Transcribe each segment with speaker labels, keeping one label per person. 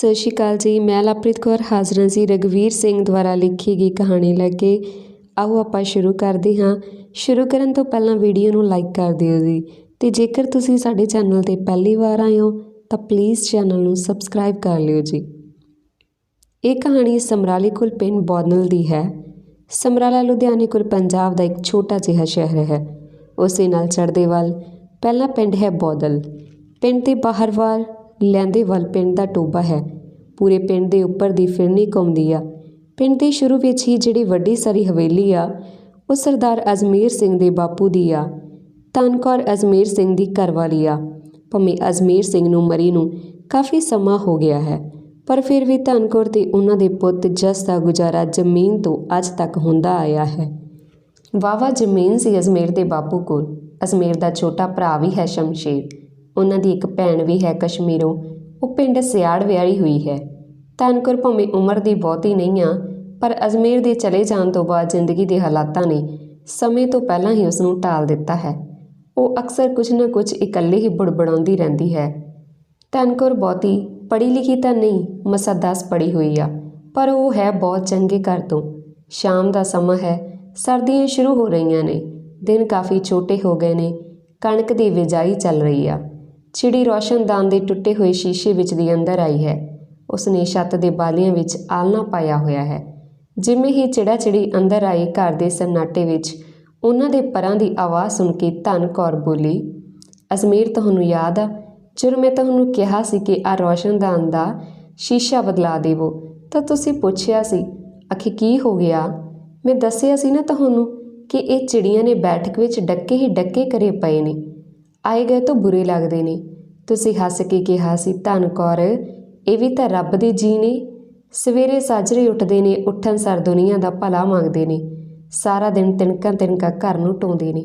Speaker 1: ਸਤਿ ਸ਼੍ਰੀ ਅਕਾਲ ਜੀ। ਮੈਂ ਲਪ੍ਰੀਤ ਕੌਰ, ਹਾਜ਼ਰਾਂ ਜੀ ਰਘਵੀਰ ਸਿੰਘ ਦੁਆਰਾ ਲਿਖੀ ਗਈ ਕਹਾਣੀ ਲੈ ਕੇ। ਆਓ ਆਪਾਂ ਸ਼ੁਰੂ ਕਰਦੇ ਹਾਂ। ਸ਼ੁਰੂ ਕਰਨ ਤੋਂ ਪਹਿਲਾਂ ਵੀਡੀਓ ਨੂੰ ਲਾਈਕ ਕਰ ਦਿਓ ਜੀ ਤੇ ਜੇਕਰ ਤੁਸੀਂ ਸਾਡੇ ਚੈਨਲ ਤੇ ਪਹਿਲੀ ਵਾਰ ਆਏ ਹੋ, ਤਾਂ ਪਲੀਜ਼ ਚੈਨਲ ਨੂੰ ਸਬਸਕ੍ਰਾਈਬ ਕਰ ਲਿਓ ਜੀ। ਇਹ ਕਹਾਣੀ ਸਮਰਾਲੀ ਕੋਲ ਪਿੰਡ ਬੌਦਨਲ ਦੀ ਹੈ। ਸਮਰਾਲਾ ਲੁਧਿਆਣੇ ਕੋਲ ਪੰਜਾਬ ਦਾ ਇੱਕ ਛੋਟਾ ਜਿਹਾ ਸ਼ਹਿਰ ਹੈ। ਉਸੇ ਨਾਲ ਚੜ੍ਹਦੇ ਵੱਲ ਪਹਿਲਾ ਪਿੰਡ ਹੈ ਬੌਦਲ। ਪਿੰਡ ਦੇ ਬਾਹਰ ਵੱਲ ਵੱਲ ਪਿੰਡ ਦਾ ਟੋਬਾ ਹੈ। ਪੂਰੇ ਪਿੰਡ ਦੇ ਉੱਪਰ ਦੀ ਫਿਰਨੀ ਘੁੰਮਦੀ ਆ। ਪਿੰਡ ਦੇ ਸ਼ੁਰੂ ਵਿੱਚ ਹੀ ਜਿਹੜੀ ਵੱਡੀ ਸਾਰੀ ਹਵੇਲੀ ਆ, ਉਹ ਸਰਦਾਰ ਅਜਮੇਰ ਸਿੰਘ ਦੇ ਬਾਪੂ ਦੀ ਆ। ਧੰਕੌਰ ਅਜਮੇਰ ਸਿੰਘ ਦੀ ਘਰਵਾਲੀ ਆ। ਭਾਵੇਂ ਅਜਮੇਰ ਸਿੰਘ ਨੂੰ ਮਰੀ ਨੂੰ ਕਾਫੀ ਸਮਾਂ ਹੋ ਗਿਆ ਹੈ, ਪਰ ਫਿਰ ਵੀ ਧੰਕੌਰ ਤੇ ਉਹਨਾਂ ਦੇ ਪੁੱਤ ਜਸ ਦਾ ਗੁਜ਼ਾਰਾ ਜ਼ਮੀਨ ਤੋਂ ਅੱਜ ਤੱਕ ਹੁੰਦਾ ਆਇਆ ਹੈ। ਵਾਵਾ ਜ਼ਮੀਨ ਸੀ ਅਜਮੇਰ ਦੇ ਬਾਪੂ ਕੋਲ। ਅਜਮੇਰ ਦਾ ਛੋਟਾ ਭਰਾ ਵੀ ਹੈ ਸ਼ਮਸ਼ੇਰ। ਉਹਨਾਂ ਦੀ ਇੱਕ ਭੈਣ ਵੀ ਹੈ ਕਸ਼ਮੀਰੋਂ। ਉਹ ਪਿੰਡ ਸਿਆੜ ਵਿਆਹੀ ਹੋਈ ਹੈ। ਧਨਕੁਰ ਭਾਵੇਂ ਉਮਰ ਦੀ ਬਹੁਤੀ ਨਹੀਂ ਆ, ਪਰ ਅਜਮੇਰ ਦੇ ਚਲੇ ਜਾਣ ਤੋਂ ਬਾਅਦ ਜ਼ਿੰਦਗੀ ਦੇ ਹਾਲਾਤਾਂ ਨੇ ਸਮੇਂ ਤੋਂ ਪਹਿਲਾਂ ਹੀ ਉਸ ਨੂੰ ਟਾਲ ਦਿੱਤਾ ਹੈ। ਉਹ ਅਕਸਰ ਕੁਝ ਨਾ ਕੁਝ ਇਕੱਲੇ ਹੀ ਬੜਬੜਾਉਂਦੀ ਰਹਿੰਦੀ ਹੈ। ਧਨਕੁਰ ਬਹੁਤੀ ਪੜ੍ਹੀ ਲਿਖੀ ਤਾਂ ਨਹੀਂ, ਮਸਾ 10 ਪੜ੍ਹੀ ਹੋਈ ਆ, ਪਰ ਉਹ ਹੈ ਬਹੁਤ ਚੰਗੇ ਘਰ ਤੋਂ। ਸ਼ਾਮ ਦਾ ਸਮਾਂ ਹੈ, ਸਰਦੀਆਂ ਸ਼ੁਰੂ ਹੋ ਰਹੀਆਂ ਨੇ, ਦਿਨ ਕਾਫੀ ਛੋਟੇ ਹੋ ਗਏ ਨੇ, ਕਣਕ ਦੀ ਬਿਜਾਈ ਚੱਲ ਰਹੀ ਆ। ਚਿੜੀ ਰੋਸ਼ਨਦਾਨ ਦੇ ਟੁੱਟੇ ਹੋਏ ਸ਼ੀਸ਼ੇ ਵਿੱਚ ਦੀ ਅੰਦਰ ਆਈ ਹੈ। ਉਸਨੇ ਛੱਤ ਦੇ ਬਾਲੀਆਂ ਵਿੱਚ ਆਲਣਾ ਪਾਇਆ ਹੋਇਆ ਹੈ। ਜਿਵੇਂ ਹੀ ਚਿੜਾ ਚਿੜੀ ਅੰਦਰ ਆਈ ਘਰ ਦੇ ਸਨਾਟੇ ਵਿੱਚ, ਉਹਨਾਂ ਦੇ ਪਰਾਂ ਦੀ ਆਵਾਜ਼ ਸੁਣ ਕੇ ਧਨ ਕੌਰ ਬੋਲੀ, ਅਜ਼ਮੀਰ ਤੁਹਾਨੂੰ ਯਾਦ ਆ? ਜਦੋਂ ਮੈਂ ਤੁਹਾਨੂੰ ਕਿਹਾ ਸੀ ਕਿ ਆ ਰੋਸ਼ਨਦਾਨ ਦਾ ਸ਼ੀਸ਼ਾ ਬਦਲਾ ਦੇਵੋ, ਤਾਂ ਤੁਸੀਂ ਪੁੱਛਿਆ ਸੀ, ਅਖੇ ਕੀ ਹੋ ਗਿਆ? ਮੈਂ ਦੱਸਿਆ ਸੀ ਨਾ ਤੁਹਾਨੂੰ ਕਿ ਇਹ ਚਿੜੀਆਂ ਨੇ ਬੈਠਕ ਵਿੱਚ ਡੱਕੇ ਹੀ ਡੱਕੇ ਕਰੇ ਪਏ ਨੇ। ਆਏ ਗਏ ਤੋਂ ਬੁਰੇ ਲੱਗਦੇ ਨੇ। ਤੁਸੀਂ ਹੱਸ ਕੇ ਕਿਹਾ ਸੀ, ਧਨ ਕੌਰ, ਇਹ ਵੀ ਤਾਂ ਰੱਬ ਦੇ ਜੀ ਨੇ ਸਵੇਰੇ ਸਾਜਰੇ ਉੱਠਦੇ ਨੇ, ਉੱਠਣ ਸਰ ਦੁਨੀਆ ਦਾ ਭਲਾ ਮੰਗਦੇ ਨੇ। ਸਾਰਾ ਦਿਨ ਤਿਣਕਾਂ ਤਿਣਕਾ ਘਰ ਨੂੰ ਟੋਂਦੇ ਨੇ।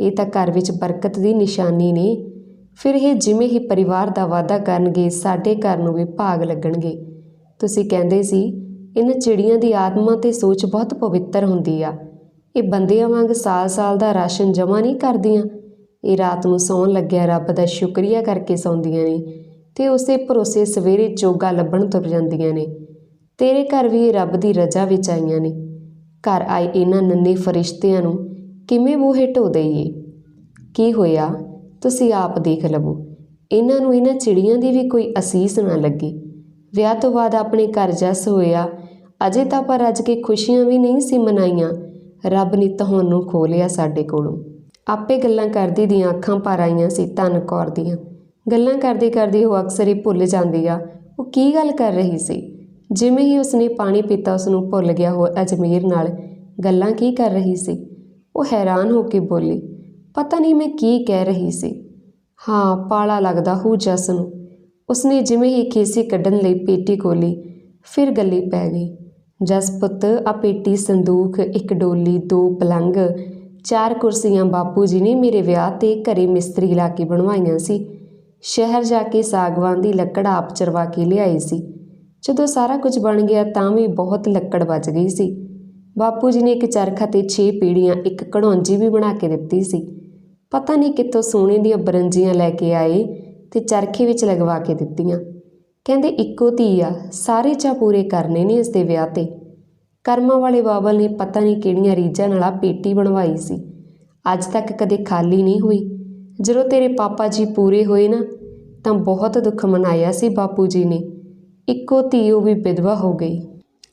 Speaker 1: ਇਹ ਤਾਂ ਘਰ ਵਿੱਚ ਬਰਕਤ ਦੀ ਨਿਸ਼ਾਨੀ ਨੇ। ਫਿਰ ਇਹ ਜਿਵੇਂ ਹੀ ਪਰਿਵਾਰ ਦਾ ਵਾਅਦਾ ਕਰਨਗੇ, ਸਾਡੇ ਘਰ ਨੂੰ ਵੀ ਭਾਗ ਲੱਗਣਗੇ। ਤੁਸੀਂ ਕਹਿੰਦੇ ਸੀ ਇਹਨਾਂ ਚਿੜੀਆਂ ਦੀ ਆਤਮਾ ਤੇ ਸੋਚ ਬਹੁਤ ਪਵਿੱਤਰ ਹੁੰਦੀ ਆ। ਇਹ ਬੰਦਿਆਂ ਵਾਂਗ ਸਾਲ-ਸਾਲ ਦਾ ਰਾਸ਼ਨ ਜਮ੍ਹਾਂ ਨਹੀਂ ਕਰਦੀਆਂ। ਇਹ ਰਾਤ ਨੂੰ ਸੌਣ ਲੱਗਿਆ, ਰੱਬ ਦਾ ਸ਼ੁਕਰੀਆ ਕਰਕੇ ਸੌਂਦੀਆਂ ਨੇ ਤੇ ਉਸੇ ਭਰੋਸੇ ਸਵੇਰੇ ਚੋਗਾ ਲੱਭਣ ਤੁਰ ਜਾਂਦੀਆਂ ਨੇ। ਤੇਰੇ ਘਰ ਵੀ ਇਹ ਰੱਬ ਦੀ ਰਜ਼ਾ ਵਿੱਚ ਆਈਆਂ ਨੇ। ਘਰ ਆਏ ਇਹਨਾਂ ਨੰਨੇ ਫਰਿਸ਼ਤਿਆਂ ਨੂੰ, ਕਿਵੇਂ ਬੂਹੇ ਢੋ ਦਈਏ? ਕੀ ਹੋਇਆ? ਤੁਸੀਂ ਆਪ ਦੇਖ ਲਵੋ। ਇਹਨਾਂ ਨੂੰ ਇਹਨਾਂ ਚਿੜੀਆਂ ਦੀ ਵੀ ਕੋਈ ਅਸੀਸ ਨਾ ਲੱਗੀ। ਵਿਆਹ ਤੋਂ ਬਾਅਦ ਆਪਣੇ ਘਰ ਜਸ ਹੋਇਆ। ਅਜੇ ਤਾਂ ਪਰ ਅੱਜ ਕੇ ਖੁਸ਼ੀਆਂ ਵੀ ਨਹੀਂ ਸੀ ਮਨਾਈਆਂ। ਰੱਬ ਨੇ ਤੁਹਾਨੂੰ ਖੋ ਲਿਆ ਸਾਡੇ ਕੋਲੋਂ। ਆਪੇ ਗੱਲਾਂ ਕਰਦੀ ਦੀਆਂ ਅੱਖਾਂ ਭਰ ਆਈਆਂ ਸੀ ਧਨ ਕੌਰ ਦੀਆਂ। ਗੱਲਾਂ ਕਰਦੀ ਕਰਦੀ ਉਹ ਅਕਸਰ ਹੀ ਭੁੱਲ ਜਾਂਦੀ ਆ। ਉਹ ਕੀ ਗੱਲ ਕਰ ਰਹੀ ਸੀ? ਜਿਵੇਂ ਹੀ ਉਸਨੇ ਪਾਣੀ ਪੀਤਾ ਉਸ ਨੂੰ ਭੁੱਲ ਗਿਆ ਉਹ ਅਜਮੇਰ ਨਾਲ ਗੱਲਾਂ ਕੀ ਕਰ ਰਹੀ ਸੀ? ਉਹ ਹੈਰਾਨ ਹੋ ਕੇ ਬੋਲੀ, ਪਤਾ ਨਹੀਂ ਮੈਂ ਕੀ ਕਹਿ ਰਹੀ ਸੀ? ਹਾਂ, ਪਾਲਾ ਲੱਗਦਾ ਹੂ ਜਸ ਨੂੰ। ਉਸਨੇ ਜਿਵੇਂ ਹੀ ਖੇਸੀ ਕੱਢਣ ਲਈ ਪੇਟੀ ਖੋਲੀ ਫਿਰ ਗੱਲੀ ਪੈ ਗਈ। ਜਸ ਪੁੱਤ, ਆ ਪੇਟੀ, ਸੰਦੂਖ, ਇੱਕ ਡੋਲੀ, ਦੋ ਪਲੰਗ ਚਾਰ ਕੁਰਸੀਆਂ ਬਾਪੂ ਜੀ ਨੇ ਮੇਰੇ ਵਿਆਹ ਤੇ ਘਰੇ ਮਿਸਤਰੀ ਲਾ ਕੇ ਬਣਵਾਈਆਂ ਸੀ। ਸ਼ਹਿਰ ਜਾ ਕੇ ਸਾਗਵਾਨ ਦੀ ਲੱਕੜ ਆਪ ਚਰਵਾ ਕੇ ਲਿਆਈ ਸੀ। ਜਦੋਂ ਸਾਰਾ ਕੁਝ ਬਣ ਗਿਆ ਤਾਂ ਵੀ ਬਹੁਤ ਲੱਕੜ ਬਚ ਗਈ ਸੀ। ਬਾਪੂ ਜੀ ਨੇ ਇੱਕ ਚਰਖਾ ਤੇ 6 ਪੀੜੀਆਂ, ਇੱਕ ਕਢੌਂਜੀ ਵੀ ਬਣਾ ਕੇ ਦਿੱਤੀ ਸੀ। ਪਤਾ ਨਹੀਂ ਕਿੱਥੋਂ ਸੋਨੇ ਦੀਆਂ ਬਰੰਜੀਆਂ ਲੈ ਕੇ ਆਏ ਤੇ ਚਰਖੇ ਵਿੱਚ ਲਗਵਾ ਕੇ ਦਿੱਤੀਆਂ। ਕਹਿੰਦੇ ਇੱਕੋ ਧੀ ਆ, ਸਾਰੇ ਚਾਅ ਪੂਰੇ ਕਰਨੇ ਨੇ ਇਸ ਦੇ ਵਿਆਹ ਤੇ। ਕਰਮਾਂ ਵਾਲੇ ਬਾਬਲ ਨੇ ਪਤਾ ਨਹੀਂ ਕਿਹੜੀਆਂ ਰੀਝਾਂ ਨਾਲ ਆ ਪੇਟੀ ਬਣਵਾਈ ਸੀ। ਅੱਜ ਤੱਕ ਕਦੇ ਖਾਲੀ ਨਹੀਂ ਹੋਈ। ਜਦੋਂ ਤੇਰੇ ਪਾਪਾ ਜੀ ਪੂਰੇ ਹੋਏ ਨਾ, ਤਾਂ ਬਹੁਤ ਦੁੱਖ ਮਨਾਇਆ ਸੀ ਬਾਪੂ ਜੀ ਨੇ। ਇੱਕੋ ਧੀ ਉਹ ਵੀ ਵਿਧਵਾ ਹੋ ਗਈ।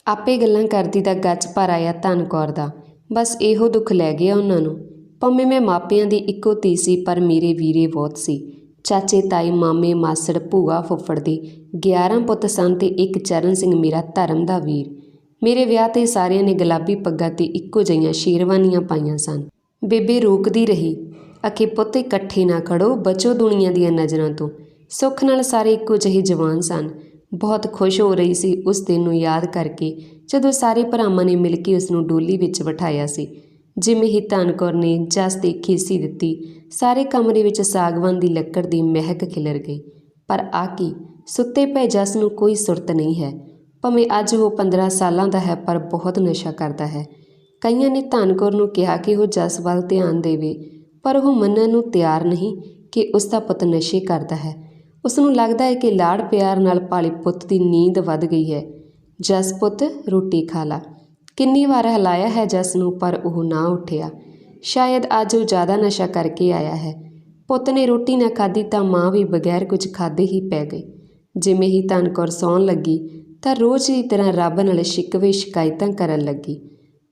Speaker 1: ਆਪੇ ਗੱਲਾਂ ਕਰਦੀ ਤਾਂ ਗੱਜ ਭਰ ਆਇਆ ਧਨ ਕੌਰ ਦਾ। ਬਸ ਇਹੋ ਦੁੱਖ ਲੈ ਗਿਆ ਉਹਨਾਂ ਨੂੰ। ਭਾਵੇਂ ਮੈਂ ਮਾਪਿਆਂ ਦੀ ਇੱਕੋ ਧੀ ਸੀ, ਪਰ ਮੇਰੇ ਵੀਰੇ ਬਹੁਤ ਸੀ। ਚਾਚੇ, ਤਾਈ, ਮਾਮੇ, ਮਾਸੜ, ਭੂਆ, ਫੁੱਫੜ ਦੇ 11 ਪੁੱਤ ਸਨ ਤੇ ਇੱਕ ਚਰਨ ਸਿੰਘ ਮੇਰਾ ਧਰਮ ਦਾ ਵੀਰ। ਮੇਰੇ ਵਿਆਹ ਤੇ ਸਾਰਿਆਂ ਨੇ ਗੁਲਾਬੀ ਪੱਗਾਂ ਤੇ ਇੱਕੋ ਜਿਹੀਆਂ ਸ਼ੇਰਵਾਨੀਆਂ ਪਾਈਆਂ ਸਨ। ਬੇਬੇ ਰੋਕਦੀ ਰਹੀ। ਅਖੇ ਪੁੱਤ, ਇਕੱਠੇ ਨਾ ਖੜੋ, ਬਚੋ ਦੁਨੀਆ ਦੀਆਂ ਨਜ਼ਰਾਂ ਤੋਂ। ਸੁੱਖ ਨਾਲ ਸਾਰੇ ਇੱਕੋ ਜਿਹੇ ਜਵਾਨ ਸਨ। ਬਹੁਤ ਖੁਸ਼ ਹੋ ਰਹੀ ਸੀ ਉਸ ਦਿਨ ਨੂੰ ਯਾਦ ਕਰਕੇ, ਜਦੋਂ ਸਾਰੇ ਭਰਾਵਾਂ ਨੇ ਮਿਲ ਕੇ ਉਸ ਨੂੰ ਡੋਲੀ ਵਿੱਚ ਬਿਠਾਇਆ ਸੀ। ਜਿਵੇਂ ਹੀ ਧਨਕੌਰ ਨੇ ਜਸ ਦੇ ਖੀਸੀ ਦਿੱਤੀ, ਸਾਰੇ ਕਮਰੇ ਵਿੱਚ ਸਾਗਵਾਨ ਦੀ ਲੱਕੜ ਦੀ ਮਹਿਕ ਖਿਲਰ ਗਈ। ਪਰ ਆ ਕੀ ਸੁੱਤੇ ਪਏ ਜਸ ਨੂੰ ਕੋਈ ਸੁਰਤ ਨਹੀਂ ਹੈ। ਭਾਵੇਂ ਅੱਜ ਉਹ 15 ਸਾਲਾਂ ਦਾ ਹੈ, ਪਰ ਬਹੁਤ ਨਸ਼ਾ ਕਰਦਾ ਹੈ। ਕਈਆਂ ਨੇ ਧਨਕੌਰ ਨੂੰ ਕਿਹਾ ਕਿ ਉਹ ਜਸ ਵੱਲ ਧਿਆਨ ਦੇਵੇ, ਪਰ ਉਹ ਮੰਨਣ ਨੂੰ ਤਿਆਰ ਨਹੀਂ ਕਿ ਉਸ ਦਾ ਪੁੱਤ ਨਸ਼ੇ ਕਰਦਾ ਹੈ। ਉਸ ਨੂੰ ਲੱਗਦਾ ਹੈ ਕਿ ਲਾੜ ਪਿਆਰ ਨਾਲ ਪਾਲੇ ਪੁੱਤ ਦੀ ਨੀਂਦ ਵੱਧ ਗਈ ਹੈ। ਜਸ ਪੁੱਤ, ਰੋਟੀ ਖਾ ਲਾ। ਕਿੰਨੀ ਵਾਰ ਹਲਾਇਆ ਹੈ ਜਸ ਨੂੰ, ਪਰ ਉਹ ਨਾ ਉੱਠਿਆ। ਸ਼ਾਇਦ ਅੱਜ ਉਹ ਜ਼ਿਆਦਾ ਨਸ਼ਾ ਕਰਕੇ ਆਇਆ ਹੈ। ਪੁੱਤ ਨੇ ਰੋਟੀ ਨਾ ਖਾਧੀ ਤਾਂ ਮਾਂ ਵੀ ਬਗੈਰ ਕੁਝ ਖਾਧੇ ਹੀ ਪੈ ਗਈ। ਜਿਵੇਂ ਹੀ ਧਨਕੌਰ ਸੌਣ ਲੱਗੀ ਤਾਂ ਰੋਜ਼ ਦੀ ਤਰ੍ਹਾਂ ਰੱਬ ਨਾਲ ਸ਼ਿਕਵੇ ਸ਼ਿਕਾਇਤਾਂ ਕਰਨ ਲੱਗੀ।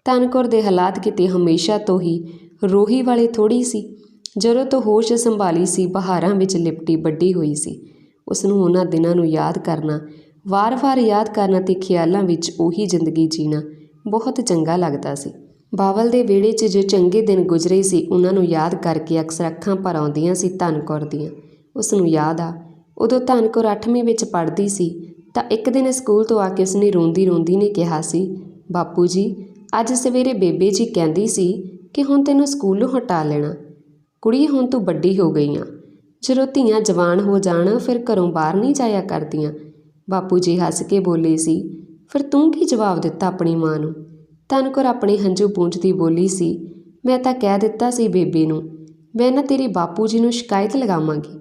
Speaker 1: ਧਨਕੌਰ ਦੇ ਹਾਲਾਤ ਕਿਤੇ ਹਮੇਸ਼ਾ ਤੋਂ ਹੀ ਰੋਹੀ ਵਾਲੇ ਥੋੜੀ ਸੀ। ਜਦੋਂ ਤੋਂ ਹੋਸ਼ ਸੰਭਾਲੀ ਸੀ, ਬਹਾਰਾਂ ਵਿੱਚ ਲਿਪਟੀ ਵੱਡੀ ਹੋਈ ਸੀ। ਉਸ ਨੂੰ ਉਹਨਾਂ ਦਿਨਾਂ ਨੂੰ ਯਾਦ ਕਰਨਾ, ਵਾਰ-ਵਾਰ ਯਾਦ ਕਰਨਾ ਤੇ ਖਿਆਲਾਂ ਵਿੱਚ ਉਹੀ ਜ਼ਿੰਦਗੀ ਜੀਣਾ ਬਹੁਤ ਚੰਗਾ ਲੱਗਦਾ ਸੀ। ਬਾਵਲ ਦੇ ਵਿਹੜੇ 'ਚ ਜੋ ਚੰਗੇ ਦਿਨ ਗੁਜ਼ਰੇ ਸੀ, ਉਹਨਾਂ ਨੂੰ ਯਾਦ ਕਰਕੇ ਅਕਸਰ ਅੱਖਾਂ ਭਰ ਆਉਂਦੀਆਂ ਸੀ ਧਨਕੌਰ ਦੀਆਂ। ਉਸ ਨੂੰ ਯਾਦ ਆ, ਉਦੋਂ ਧਨਕੌਰ 8ਵੀਂ ਵਿੱਚ ਪੜ੍ਹਦੀ ਸੀ ਤਾਂ ਇੱਕ ਦਿਨ ਸਕੂਲ ਤੋਂ ਆ ਕੇ ਉਸਨੇ ਰੋਂਦੀ ਰੋਂਦੀ ਨੇ ਕਿਹਾ ਸੀ, ਬਾਪੂ ਜੀ, ਅੱਜ ਸਵੇਰੇ ਬੇਬੇ ਜੀ ਕਹਿੰਦੀ ਸੀ ਕਿ ਹੁਣ ਤੈਨੂੰ ਸਕੂਲੋਂ ਹਟਾ ਲੈਣਾ। ਕੁੜੀ ਹੁਣ ਤੂੰ ਵੱਡੀ ਹੋ ਗਈ ਆ ਜਦੋਂ ਧੀਆਂ ਜਵਾਨ ਹੋ ਜਾਣ, ਫਿਰ ਘਰੋਂ ਬਾਹਰ ਨਹੀਂ ਜਾਇਆ ਕਰਦੀਆਂ। ਬਾਪੂ ਜੀ ਹੱਸ ਕੇ ਬੋਲੇ ਸੀ, ਫਿਰ ਤੂੰ ਕੀ ਜਵਾਬ ਦਿੱਤਾ ਆਪਣੀ ਮਾਂ ਨੂੰ? ਧਨਕੌਰ ਆਪਣੇ ਹੰਝੂ ਪੂੰਝਦੀ ਬੋਲੀ ਸੀ, ਮੈਂ ਤਾਂ ਕਹਿ ਦਿੱਤਾ ਸੀ ਬੇਬੇ ਨੂੰ, ਮੈਂ ਨਾ ਤੇਰੇ ਬਾਪੂ ਜੀ ਨੂੰ ਸ਼ਿਕਾਇਤ ਲਗਾਵਾਂਗੀ।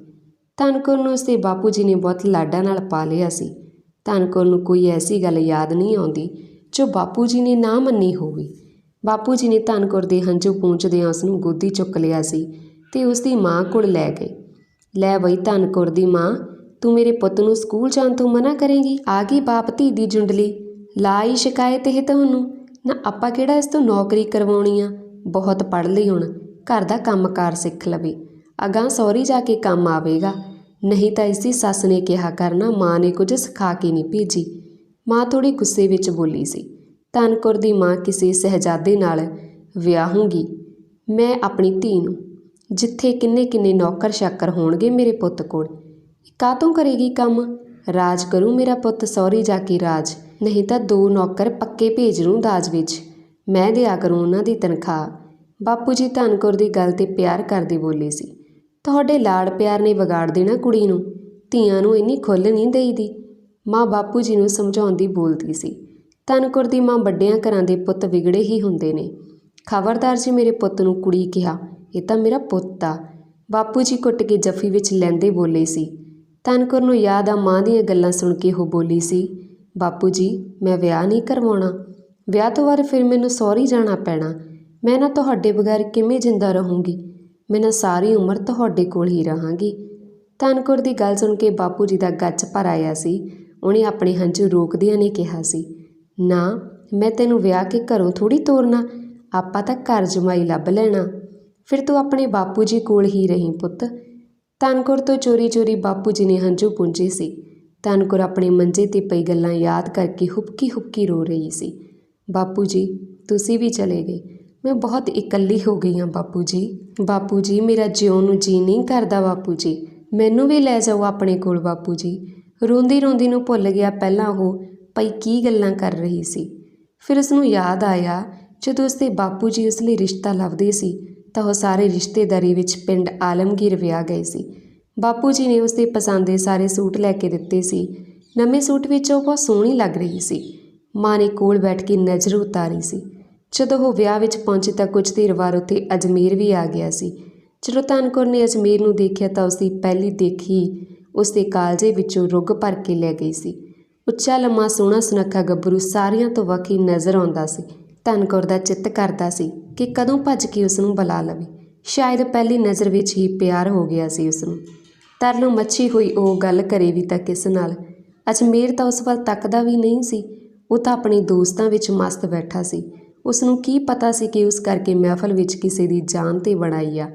Speaker 1: ਧਨਕੌਰ ਨੂੰ ਉਸਦੇ ਬਾਪੂ ਜੀ ਨੇ ਬਹੁਤ ਲਾਡਾਂ ਨਾਲ ਪਾਲਿਆ ਸੀ। ਧਨਕੌਰ ਨੂੰ ਕੋਈ ਐਸੀ ਗੱਲ ਯਾਦ ਨਹੀਂ ਆਉਂਦੀ ਜੋ ਬਾਪੂ ਜੀ ਨੇ ਨਾ ਮੰਨੀ ਹੋਵੇ। ਬਾਪੂ ਜੀ ਨੇ ਧਨਕੌਰ ਦੇ ਹੰਝੂ ਪੂੰਝਦਿਆਂ ਉਸ ਨੂੰ ਗੋਦੀ ਚੁੱਕ ਲਿਆ ਸੀ ਤੇ ਉਸ ਦੀ ਮਾਂ ਕੋਲ ਲੈ ਗਏ। ਲੈ ਬਈ ਧਨਕੌਰ ਦੀ ਮਾਂ, ਤੂੰ ਮੇਰੇ ਪੁੱਤ ਨੂੰ ਸਕੂਲ ਜਾਣ ਤੋਂ ਮਨਾ ਕਰੇਂਗੀ? ਆ ਗਈ ਬਾਪ ਧੀ ਦੀ ਜੁੰਡਲੀ। ਲਾਈ ਸ਼ਿਕਾਇਤ ਇਹ ਤੁਹਾਨੂੰ? ਨਾ ਆਪਾਂ ਕਿਹੜਾ ਇਸ ਤੋਂ ਨੌਕਰੀ ਕਰਵਾਉਣੀ ਆ? ਬਹੁਤ ਪੜ੍ਹ ਲਈ ਹੁਣ, ਘਰ ਦਾ ਕੰਮਕਾਰ ਸਿੱਖ ਲਵੇ। ਅਗਾਂ ਸੌਰੀ ਜਾ ਕੇ ਕੰਮ ਆਵੇਗਾ। ਨਹੀਂ ਤਾਂ ਇਸਦੀ ਸੱਸ ਨੇ ਕਿਹਾ ਕਰਨਾ, ਮਾਂ ਨੇ ਕੁਝ ਸਿਖਾ ਕੇ ਨਹੀਂ ਭੇਜੀ। ਮਾਂ ਥੋੜੀ ਗੁੱਸੇ ਵਿੱਚ ਬੋਲੀ ਸੀ। ਧਨਕੌਰ ਦੀ ਮਾਂ ਕਿਸੇ ਸਹਜਾਦੇ ਨਾਲ ਵਿਆਹੂੰਗੀ। ਮੈਂ ਆਪਣੀ ਧੀ ਨੂੰ, ਜਿੱਥੇ ਕਿੰਨੇ ਕਿੰਨੇ ਨੌਕਰ ਸ਼ਾਕਰ ਹੋਣਗੇ ਮੇਰੇ ਪੁੱਤ ਕੋਲ ਕਾਤੋਂ ਕਰੇਗੀ ਕੰਮ? ਰਾਜ ਕਰੂ ਮੇਰਾ ਪੁੱਤ ਸੌਰੀ ਜਾ ਕੇ ਰਾਜ, ਨਹੀਂ ਤਾਂ ਦੋ ਨੌਕਰ ਪੱਕੇ ਭੇਜ ਲੂੰ ਦਾਜ ਵਿੱਚ। ਮੈਂ ਦਿਆ ਕਰੂੰ ਉਹਨਾਂ ਦੀ ਤਨਖਾਹ। ਬਾਪੂ ਜੀ ਧਨਕੌਰ ਦੀ ਗੱਲ ਤੇ ਪਿਆਰ ਕਰਦੇ ਬੋਲੇ ਸੀ। ਤੁਹਾਡੇ ਲਾੜ ਪਿਆਰ ਨੇ ਵਿਗਾੜ ਦੇਣਾ ਕੁੜੀ ਨੂੰ। ਧੀਆਂ ਨੂੰ ਇੰਨੀ ਖੁੱਲ੍ਹ ਨਹੀਂ ਦੇਈਦੀ। ਮਾਂ ਬਾਪੂ ਜੀ ਨੂੰ ਸਮਝਾਉਂਦੀ ਬੋਲਦੀ ਸੀ, ਧਨਕੌਰ ਦੀ ਮਾਂ ਵੱਡਿਆਂ ਘਰਾਂ ਦੇ ਪੁੱਤ ਵਿਗੜੇ ਹੀ ਹੁੰਦੇ ਨੇ। ਖਬਰਦਾਰ ਜੀ ਮੇਰੇ ਪੁੱਤ ਨੂੰ ਕੁੜੀ ਕਿਹਾ, ਇਹ ਤਾਂ ਮੇਰਾ ਪੁੱਤ ਆ। ਬਾਪੂ ਜੀ ਕੁੱਟ ਕੇ ਜੱਫੀ ਵਿੱਚ ਲੈਂਦੇ ਬੋਲੇ ਸੀ। ਧਨਕੌਰ ਨੂੰ ਯਾਦ ਆ ਮਾਂ ਦੀਆਂ ਗੱਲਾਂ ਸੁਣ ਕੇ ਉਹ ਬੋਲੀ ਸੀ, ਬਾਪੂ ਜੀ, ਮੈਂ ਵਿਆਹ ਨਹੀਂ ਕਰਵਾਉਣਾ। ਵਿਆਹ ਤੋਂ ਬਾਅਦ ਫਿਰ ਮੈਨੂੰ ਸੌਰੀ ਜਾਣਾ ਪੈਣਾ। ਮੈਂ ਨਾ ਤੁਹਾਡੇ ਬਗੈਰ ਕਿਵੇਂ ਜਿੰਦਾ ਰਹੂੰਗੀ? ਮੈਂ ਨਾ ਸਾਰੀ ਉਮਰ ਤੁਹਾਡੇ ਕੋਲ ਹੀ ਰਹਾਂਗੀ। ਧਨਕੌਰ ਦੀ ਗੱਲ ਸੁਣ ਕੇ ਬਾਪੂ ਜੀ ਦਾ ਗੱਜ ਭਰ ਆਇਆ ਸੀ। ਉਹਨੇ ਆਪਣੇ ਹੰਝੂ ਰੋਕਦਿਆਂ ਨੇ ਕਿਹਾ ਸੀ, ਨਾ, ਮੈਂ ਤੈਨੂੰ ਵਿਆਹ ਕੇ ਘਰੋਂ ਥੋੜੀ ਤੋਰਨਾ, ਆਪਾਂ ਤਾਂ ਘਰ ਜਮਾਈ ਲੱਭ ਲੈਣਾ। ਫਿਰ ਤੂੰ ਆਪਣੇ ਬਾਪੂ ਜੀ ਕੋਲ ਹੀ ਰਹੀਂ ਪੁੱਤ। ਧਨਕੌਰ ਤੋਂ ਚੋਰੀ ਚੋਰੀ ਬਾਪੂ ਜੀ ਨੇ ਹੰਝੂ ਪੁੰਝੇ ਸੀ। ਧਨਕੌਰ ਆਪਣੇ ਮੰਜੇ ਤੇ ਪਈ ਗੱਲਾਂ ਯਾਦ ਕਰਕੇ ਹੁਬਕੀ ਹੁਬਕੀ ਰੋ ਰਹੀ ਸੀ। ਬਾਪੂ ਜੀ, ਤੁਸੀਂ ਵੀ ਚਲੇ ਗਏ। ਮੈਂ ਬਹੁਤ ਇਕੱਲੀ ਹੋ ਗਈ ਹਾਂ ਬਾਪੂ ਜੀ। ਬਾਪੂ ਜੀ, ਮੇਰਾ ਜਿਉਣ ਨੂੰ ਜੀ ਨਹੀਂ ਕਰਦਾ ਬਾਪੂ ਜੀ। ਮੈਨੂੰ ਵੀ ਲੈ ਜਾਓ ਆਪਣੇ ਕੋਲ ਬਾਪੂ ਜੀ। ਰੋਂਦੀ ਰੋਂਦੀ ਨੂੰ ਭੁੱਲ ਗਿਆ ਪਹਿਲਾਂ ਉਹ ਪਈ ਕੀ ਗੱਲਾਂ ਕਰ ਰਹੀ ਸੀ। ਫਿਰ ਉਸ ਨੂੰ ਯਾਦ ਆਇਆ, ਜਦੋਂ ਉਸਦੇ ਬਾਪੂ ਜੀ ਉਸ ਲਈ ਰਿਸ਼ਤਾ ਲੱਭਦੇ ਸੀ, ਤਾਂ ਉਹ ਸਾਰੇ ਰਿਸ਼ਤੇਦਾਰੀ ਵਿੱਚ ਪਿੰਡ ਆਲਮਗੀਰ ਵਿਆਹ ਗਏ ਸੀ। ਬਾਪੂ ਜੀ ਨੇ ਉਸਦੇ ਪਸੰਦ ਦੇ ਸਾਰੇ ਸੂਟ ਲੈ ਕੇ ਦਿੱਤੇ ਸੀ। ਨਵੇਂ ਸੂਟ ਵਿੱਚ ਉਹ ਬਹੁਤ ਸੋਹਣੀ ਲੱਗ ਰਹੀ ਸੀ। ਮਾਂ ਨੇ ਕੋਲ ਬੈਠ ਕੇ ਨਜ਼ਰ ਉਤਾਰੀ ਸੀ। ਜਦੋਂ ਉਹ ਵਿਆਹ ਵਿੱਚ ਪਹੁੰਚੀ ਤਾਂ ਕੁਝ ਦੇਰ ਬਾਅਦ ਉੱਥੇ ਅਜਮੇਰ ਵੀ ਆ ਗਿਆ ਸੀ। ਜਦੋਂ ਧਨਕੌਰ ਨੇ ਅਜਮੇਰ ਨੂੰ ਦੇਖਿਆ ਤਾਂ ਉਸਦੀ ਪਹਿਲੀ ਦੇਖੀ ਉਸਦੇ ਕਾਲਜੇ ਵਿੱਚੋਂ ਰੁੱਗ ਭਰ ਕੇ ਲੈ ਗਈ ਸੀ। ਉੱਚਾ, ਲੰਮਾ, ਸੋਹਣਾ, ਸੁਨੱਖਾ ਗੱਭਰੂ ਸਾਰਿਆਂ ਤੋਂ ਵੱਖਰੀ ਨਜ਼ਰ ਆਉਂਦਾ ਸੀ। ਧਨਕੌਰ ਦਾ ਚਿੱਤ ਕਰਦਾ ਸੀ ਕਿ ਕਦੋਂ ਭੱਜ ਕੇ ਉਸ ਨੂੰ ਬੁਲਾ ਲਵੇ। ਸ਼ਾਇਦ ਪਹਿਲੀ ਨਜ਼ਰ ਵਿੱਚ ਹੀ ਪਿਆਰ ਹੋ ਗਿਆ ਸੀ ਉਸ ਨੂੰ ਤਰਲੋਂ ਮੱਛੀ ਹੋਈ ਉਹ ਗੱਲ ਕਰੇ ਵੀ ਤਾਂ ਕਿਸ ਨਾਲ? ਅਜਮੇਰ ਤਾਂ ਉਸ ਵੱਲ ਤੱਕਦਾ ਵੀ ਨਹੀਂ ਸੀ। ਉਹ ਤਾਂ ਆਪਣੇ ਦੋਸਤਾਂ ਵਿੱਚ ਮਸਤ ਬੈਠਾ ਸੀ। ਉਸ ਨੂੰ ਕੀ ਪਤਾ ਸੀ ਕਿ ਉਸ ਕਰਕੇ ਮਹਿਫਲ ਵਿੱਚ ਕਿਸੇ ਦੀ ਜਾਨ ਤੇ ਬਣਾਈ ਆ?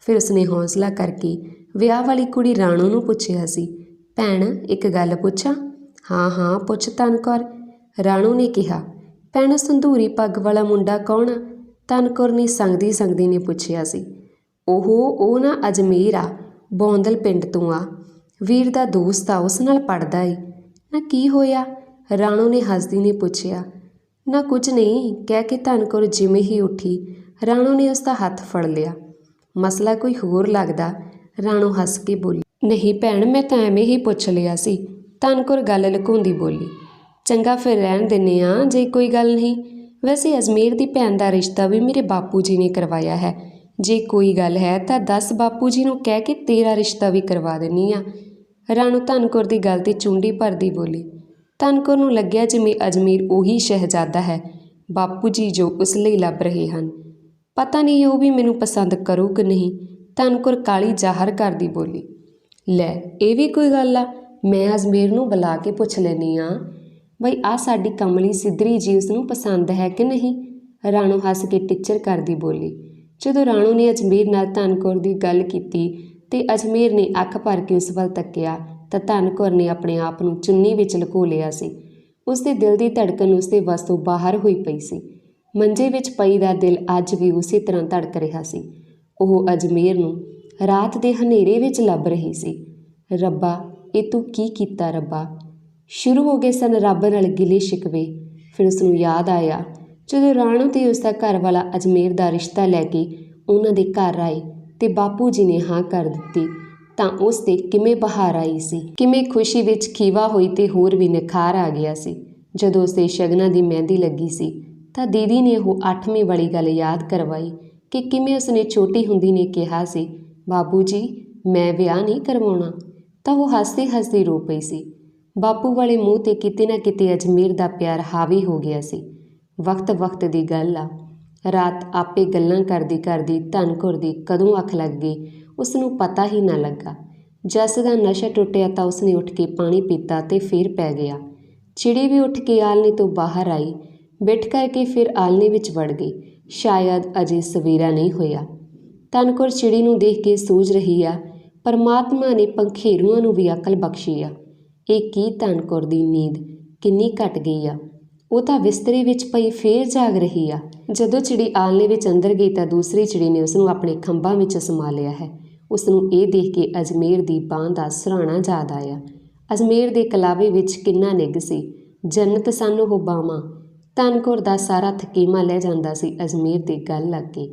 Speaker 1: ਫਿਰ ਉਸਨੇ ਹੌਸਲਾ ਕਰਕੇ ਵਿਆਹ ਵਾਲੀ ਕੁੜੀ ਰਾਣੋ ਨੂੰ ਪੁੱਛਿਆ ਸੀ, ਭੈਣ, ਇੱਕ ਗੱਲ ਪੁੱਛਾਂ? ਹਾਂ ਹਾਂ, ਪੁੱਛ ਧਨਕੌਰ। ਰਾਣੋ ਨੇ ਕਿਹਾ, ਭੈਣ, ਸੰਧੂਰੀ ਪੱਗ ਵਾਲਾ ਮੁੰਡਾ ਕੌਣ ਆ? ਧਨਕੌਰ ਨੇ ਸੰਗਦੀ ਸੰਗਦੀ ਨੇ ਪੁੱਛਿਆ ਸੀ ਉਹ ਉਹ ਨਾ ਅਜਮੇਰ ਆ, ਬੌਂਦਲ ਪਿੰਡ ਤੋਂ ਆ। ਵੀਰ ਦਾ ਦੋਸਤ ਆ, ਉਸ ਨਾਲ ਪੜਦਾ ਏ। ਨਾ ਕੀ ਹੋਇਆ? ਰਾਣੋ ਨੇ ਹੱਸਦੀ ਨੇ ਪੁੱਛਿਆ ਨਾ ਕੁਝ ਨਹੀਂ, ਕਹਿ ਕੇ ਧਨਕੌਰ ਜਿਵੇਂ ਹੀ ਉੱਠੀ, ਰਾਣੋ ਨੇ ਉਸ ਦਾ ਹੱਥ ਫੜ ਲਿਆ। ਮਸਲਾ ਕੋਈ ਹੋਰ ਲੱਗਦਾ, ਰਾਣੋ ਹੱਸ ਕੇ ਬੋਲੀ, ਨਹੀਂ ਭੈਣ, ਮੈਂ ਤਾਂ ਐਵੇਂ ਹੀ ਪੁੱਛ ਲਿਆ ਸੀ। ਧਨਕੌਰ ਗੱਲ ਲੁਕਾਉਂਦੀ ਬੋਲੀ, ਚੰਗਾ ਫਿਰ ਰਹਿਣ ਦਿੰਨੇ ਆ, ਜੇ ਕੋਈ ਗੱਲ ਨਹੀਂ। ਵੈਸੇ ਅਜਮੇਰ ਦੀ ਭੈਣ ਦਾ ਰਿਸ਼ਤਾ ਵੀ ਮੇਰੇ ਬਾਪੂ ਜੀ ਨੇ ਕਰਵਾਇਆ ਹੈ। ਜੇ ਕੋਈ ਗੱਲ ਹੈ ਤਾਂ ਦੱਸ ਬਾਪੂ ਜੀ ਨੂੰ ਕਹਿ ਕੇ ਤੇਰਾ ਰਿਸ਼ਤਾ ਵੀ ਕਰਵਾ ਦਿੰਨੀ ਆ। ਰਾਣੋ ਧਨਕੌਰ ਦੀ ਗੱਲ ਤੇ ਚੁੰਡੀ ਭਰਦੀ ਬੋਲੀ ਧਨਕੌਰ ਨੂੰ ਲੱਗਿਆ ਜਿਵੇਂ ਅਜਮੇਰ ਉਹੀ ਸ਼ਹਿਜ਼ਾਦਾ ਹੈ, ਬਾਪੂ ਜੀ ਜੋ ਉਸ ਲਈ ਲੱਭ ਰਹੇ ਹਨ। ਪਤਾ ਨਹੀਂ ਉਹ ਵੀ ਮੈਨੂੰ ਪਸੰਦ ਕਰੂ ਕਿ ਨਹੀਂ ਧਨਕੌਰ ਕਾਲੀ ਜ਼ਾਹਰ ਕਰਦੀ ਬੋਲੀ। ਲੈ, ਇਹ ਵੀ ਕੋਈ ਗੱਲ ਆ, ਮੈਂ ਅਜਮੇਰ ਨੂੰ ਬੁਲਾ ਕੇ ਪੁੱਛ ਲੈਨੀ ਆ ਬਈ ਆ ਸਾਡੀ ਕਮਲੀ ਸਿੱਧਰੀ ਜੀ ਉਸ ਨੂੰ ਪਸੰਦ ਹੈ ਕਿ ਨਹੀਂ? ਰਾਣੋ ਹੱਸ ਕੇ ਟਿੱਚਰ ਕਰਦੀ ਬੋਲੀ। ਜਦੋਂ ਰਾਣੋ ਨੇ ਅਜਮੇਰ ਨਾਲ ਧਨਕੌਰ ਦੀ ਗੱਲ ਕੀਤੀ, ਤੇ ਅਜਮੇਰ ਨੇ ਅੱਖ ਭਰ ਕੇ ਉਸ ਵੱਲ ਤੱਕਿਆ ਤਾਂ ਧਨ ਕੌਰ ਨੇ ਆਪਣੇ ਆਪ ਨੂੰ ਚੁੰਨੀ ਵਿੱਚ ਲਕੋ ਲਿਆ ਸੀ। ਉਸ ਦੇ ਦਿਲ ਦੀ ਧੜਕਨ ਉਸ ਦੇ ਵੱਸ ਤੋਂ ਬਾਹਰ ਹੋਈ ਪਈ ਸੀ। ਮੰਜੇ ਵਿੱਚ ਪਈ ਦਾ ਦਿਲ ਅੱਜ ਵੀ ਉਸੇ ਤਰ੍ਹਾਂ ਧੜਕ ਰਿਹਾ ਸੀ। ਉਹ ਅਜਮੇਰ ਨੂੰ ਰਾਤ ਦੇ ਹਨੇਰੇ ਵਿੱਚ ਲੱਭ ਰਹੀ ਸੀ। ਰੱਬਾ, ਇਹ ਤੂੰ ਕੀ ਕੀਤਾ ਰੱਬਾ? ਸ਼ੁਰੂ ਹੋ ਗਏ ਸਨ ਰੱਬ ਨਾਲ ਗਿਲੇ ਸ਼ਿਕਵੇ। ਫਿਰ ਉਸ ਨੂੰ ਯਾਦ ਆਇਆ, ਜਦੋਂ ਰਾਣੋ ਤੇ ਉਸ ਦਾ ਘਰ ਵਾਲਾ ਅਜਮੇਰ ਦਾ ਰਿਸ਼ਤਾ ਲੈ ਕੇ ਉਹਨਾਂ ਦੇ ਘਰ ਆਏ ਤੇ ਬਾਪੂ ਜੀ ਨੇ ਹਾਂ ਕਰ ਦਿੱਤੀ। ਤਾਂ ਉਸ ਤੇ ਕਿਵੇਂ ਬਹਾਰ ਆਈ ਸੀ? ਕਿਵੇਂ ਖੁਸ਼ੀ ਵਿੱਚ ਖੀਵਾ ਹੋਈ ਤੇ ਹੋਰ ਵੀ ਨਿਖਾਰ ਆ ਗਿਆ ਸੀ? ਜਦੋਂ ਉਸ ਦੇ ਸ਼ਗਨਾਂ ਦੀ ਮਹਿੰਦੀ ਲੱਗੀ ਸੀ, ਤਾਂ ਦੀਦੀ ਨੇ ਉਹ 8ਵੀਂ ਵਾਲੀ ਗੱਲ ਯਾਦ ਕਰਵਾਈ ਕਿ ਕਿਵੇਂ ਉਸਨੇ ਛੋਟੀ ਹੁੰਦੀ ਨੇ ਕਿਹਾ ਸੀ ਬਾਬੂ ਜੀ, ਮੈਂ ਵਿਆਹ ਨਹੀਂ ਕਰਵਾਉਣਾ। ਤਾਂ ਉਹ ਹੱਸਦੀ ਹੱਸਦੀ ਰੋ ਪਈ ਸੀ। ਬਾਪੂ ਵਾਲੇ ਮੂੰਹ ਤੇ ਕਿਤੇ ਨਾ ਕਿਤੇ ਅਜਮੀਰ ਦਾ ਪਿਆਰ ਹਾਵੀ ਹੋ ਗਿਆ ਸੀ। ਵਕਤ ਵਕਤ ਦੀ ਗੱਲ ਆ। ਰਾਤ ਆਪੇ ਗੱਲਾਂ ਕਰਦੀ ਕਰਦੀ ਧਨਕੁਰ ਦੀ ਕਦੋਂ ਅੱਖ ਲੱਗ ਗਈ? ਉਸ ਨੂੰ ਪਤਾ ਹੀ ਨਾ ਲੱਗਾ। ਜਸ ਦਾ ਨਸ਼ਾ ਟੁੱਟਿਆ ਤਾਂ ਉਸਨੇ ਉੱਠ ਕੇ ਪਾਣੀ ਪੀਤਾ ਤੇ ਫਿਰ ਪੈ ਗਿਆ। ਚਿੜੀ ਵੀ ਉੱਠ ਕੇ ਆਲਣੇ ਤੋਂ ਬਾਹਰ ਆਈ। ਬਿਠ ਕਰਕੇ ਫਿਰ ਆਲਣੇ ਵਿੱਚ ਵੜ ਗਈ। ਸ਼ਾਇਦ ਅਜੇ ਸਵੇਰਾ ਨਹੀਂ ਹੋਇਆ। ਧਨਕੁਰ ਚਿੜੀ ਨੂੰ ਦੇਖ ਕੇ ਸੋਚ ਰਹੀ ਆ, ਪਰਮਾਤਮਾ ਨੇ ਪੰਖੇਰੂਆਂ ਨੂੰ ਵੀ ਅਕਲ ਬਖਸ਼ੀ ਆ। ਇਹ ਕੀ ਧਨਕੁਰ ਦੀ ਨੀਂਦ? ਕਿੰਨੀ ਘਟ ਗਈ ਆ। ਉਹ ਤਾਂ ਬਿਸਤਰੇ ਵਿੱਚ ਪਈ ਫੇਰ ਜਾਗ ਰਹੀ ਆ। ਜਦੋਂ ਚਿੜੀ ਆਲਣੇ ਵਿੱਚ ਅੰਦਰ ਗਈ ਤਾਂ ਦੂਸਰੀ ਚਿੜੀ ਨੇ ਉਸ ਨੂੰ ਆਪਣੇ ਖੰਭਾਂ ਵਿੱਚ ਸਮਾ ਲਿਆ ਹੈ। ਉਸ ਨੂੰ ਇਹ ਦੇਖ ਕੇ ਅਜਮੇਰ ਦੀ ਬਾਂਹ ਦਾ ਸਰਾਣਾ ਯਾਦ ਆਇਆ। ਅਜਮੇਰ ਦੇ ਕਲਾਵੇ ਵਿੱਚ ਕਿੰਨਾ ਨਿੱਘ ਸੀ। ਜੰਨਤ ਸਾਨੂੰ ਉਹ ਬਾਵਾਂ। ਧਨਕੁਰ ਦਾ ਸਾਰਾ ਥਕੀਮਾ ਲੈ ਜਾਂਦਾ ਸੀ ਅਜਮੇਰ ਦੀ ਗੱਲ ਲੱਗ। ਕੇ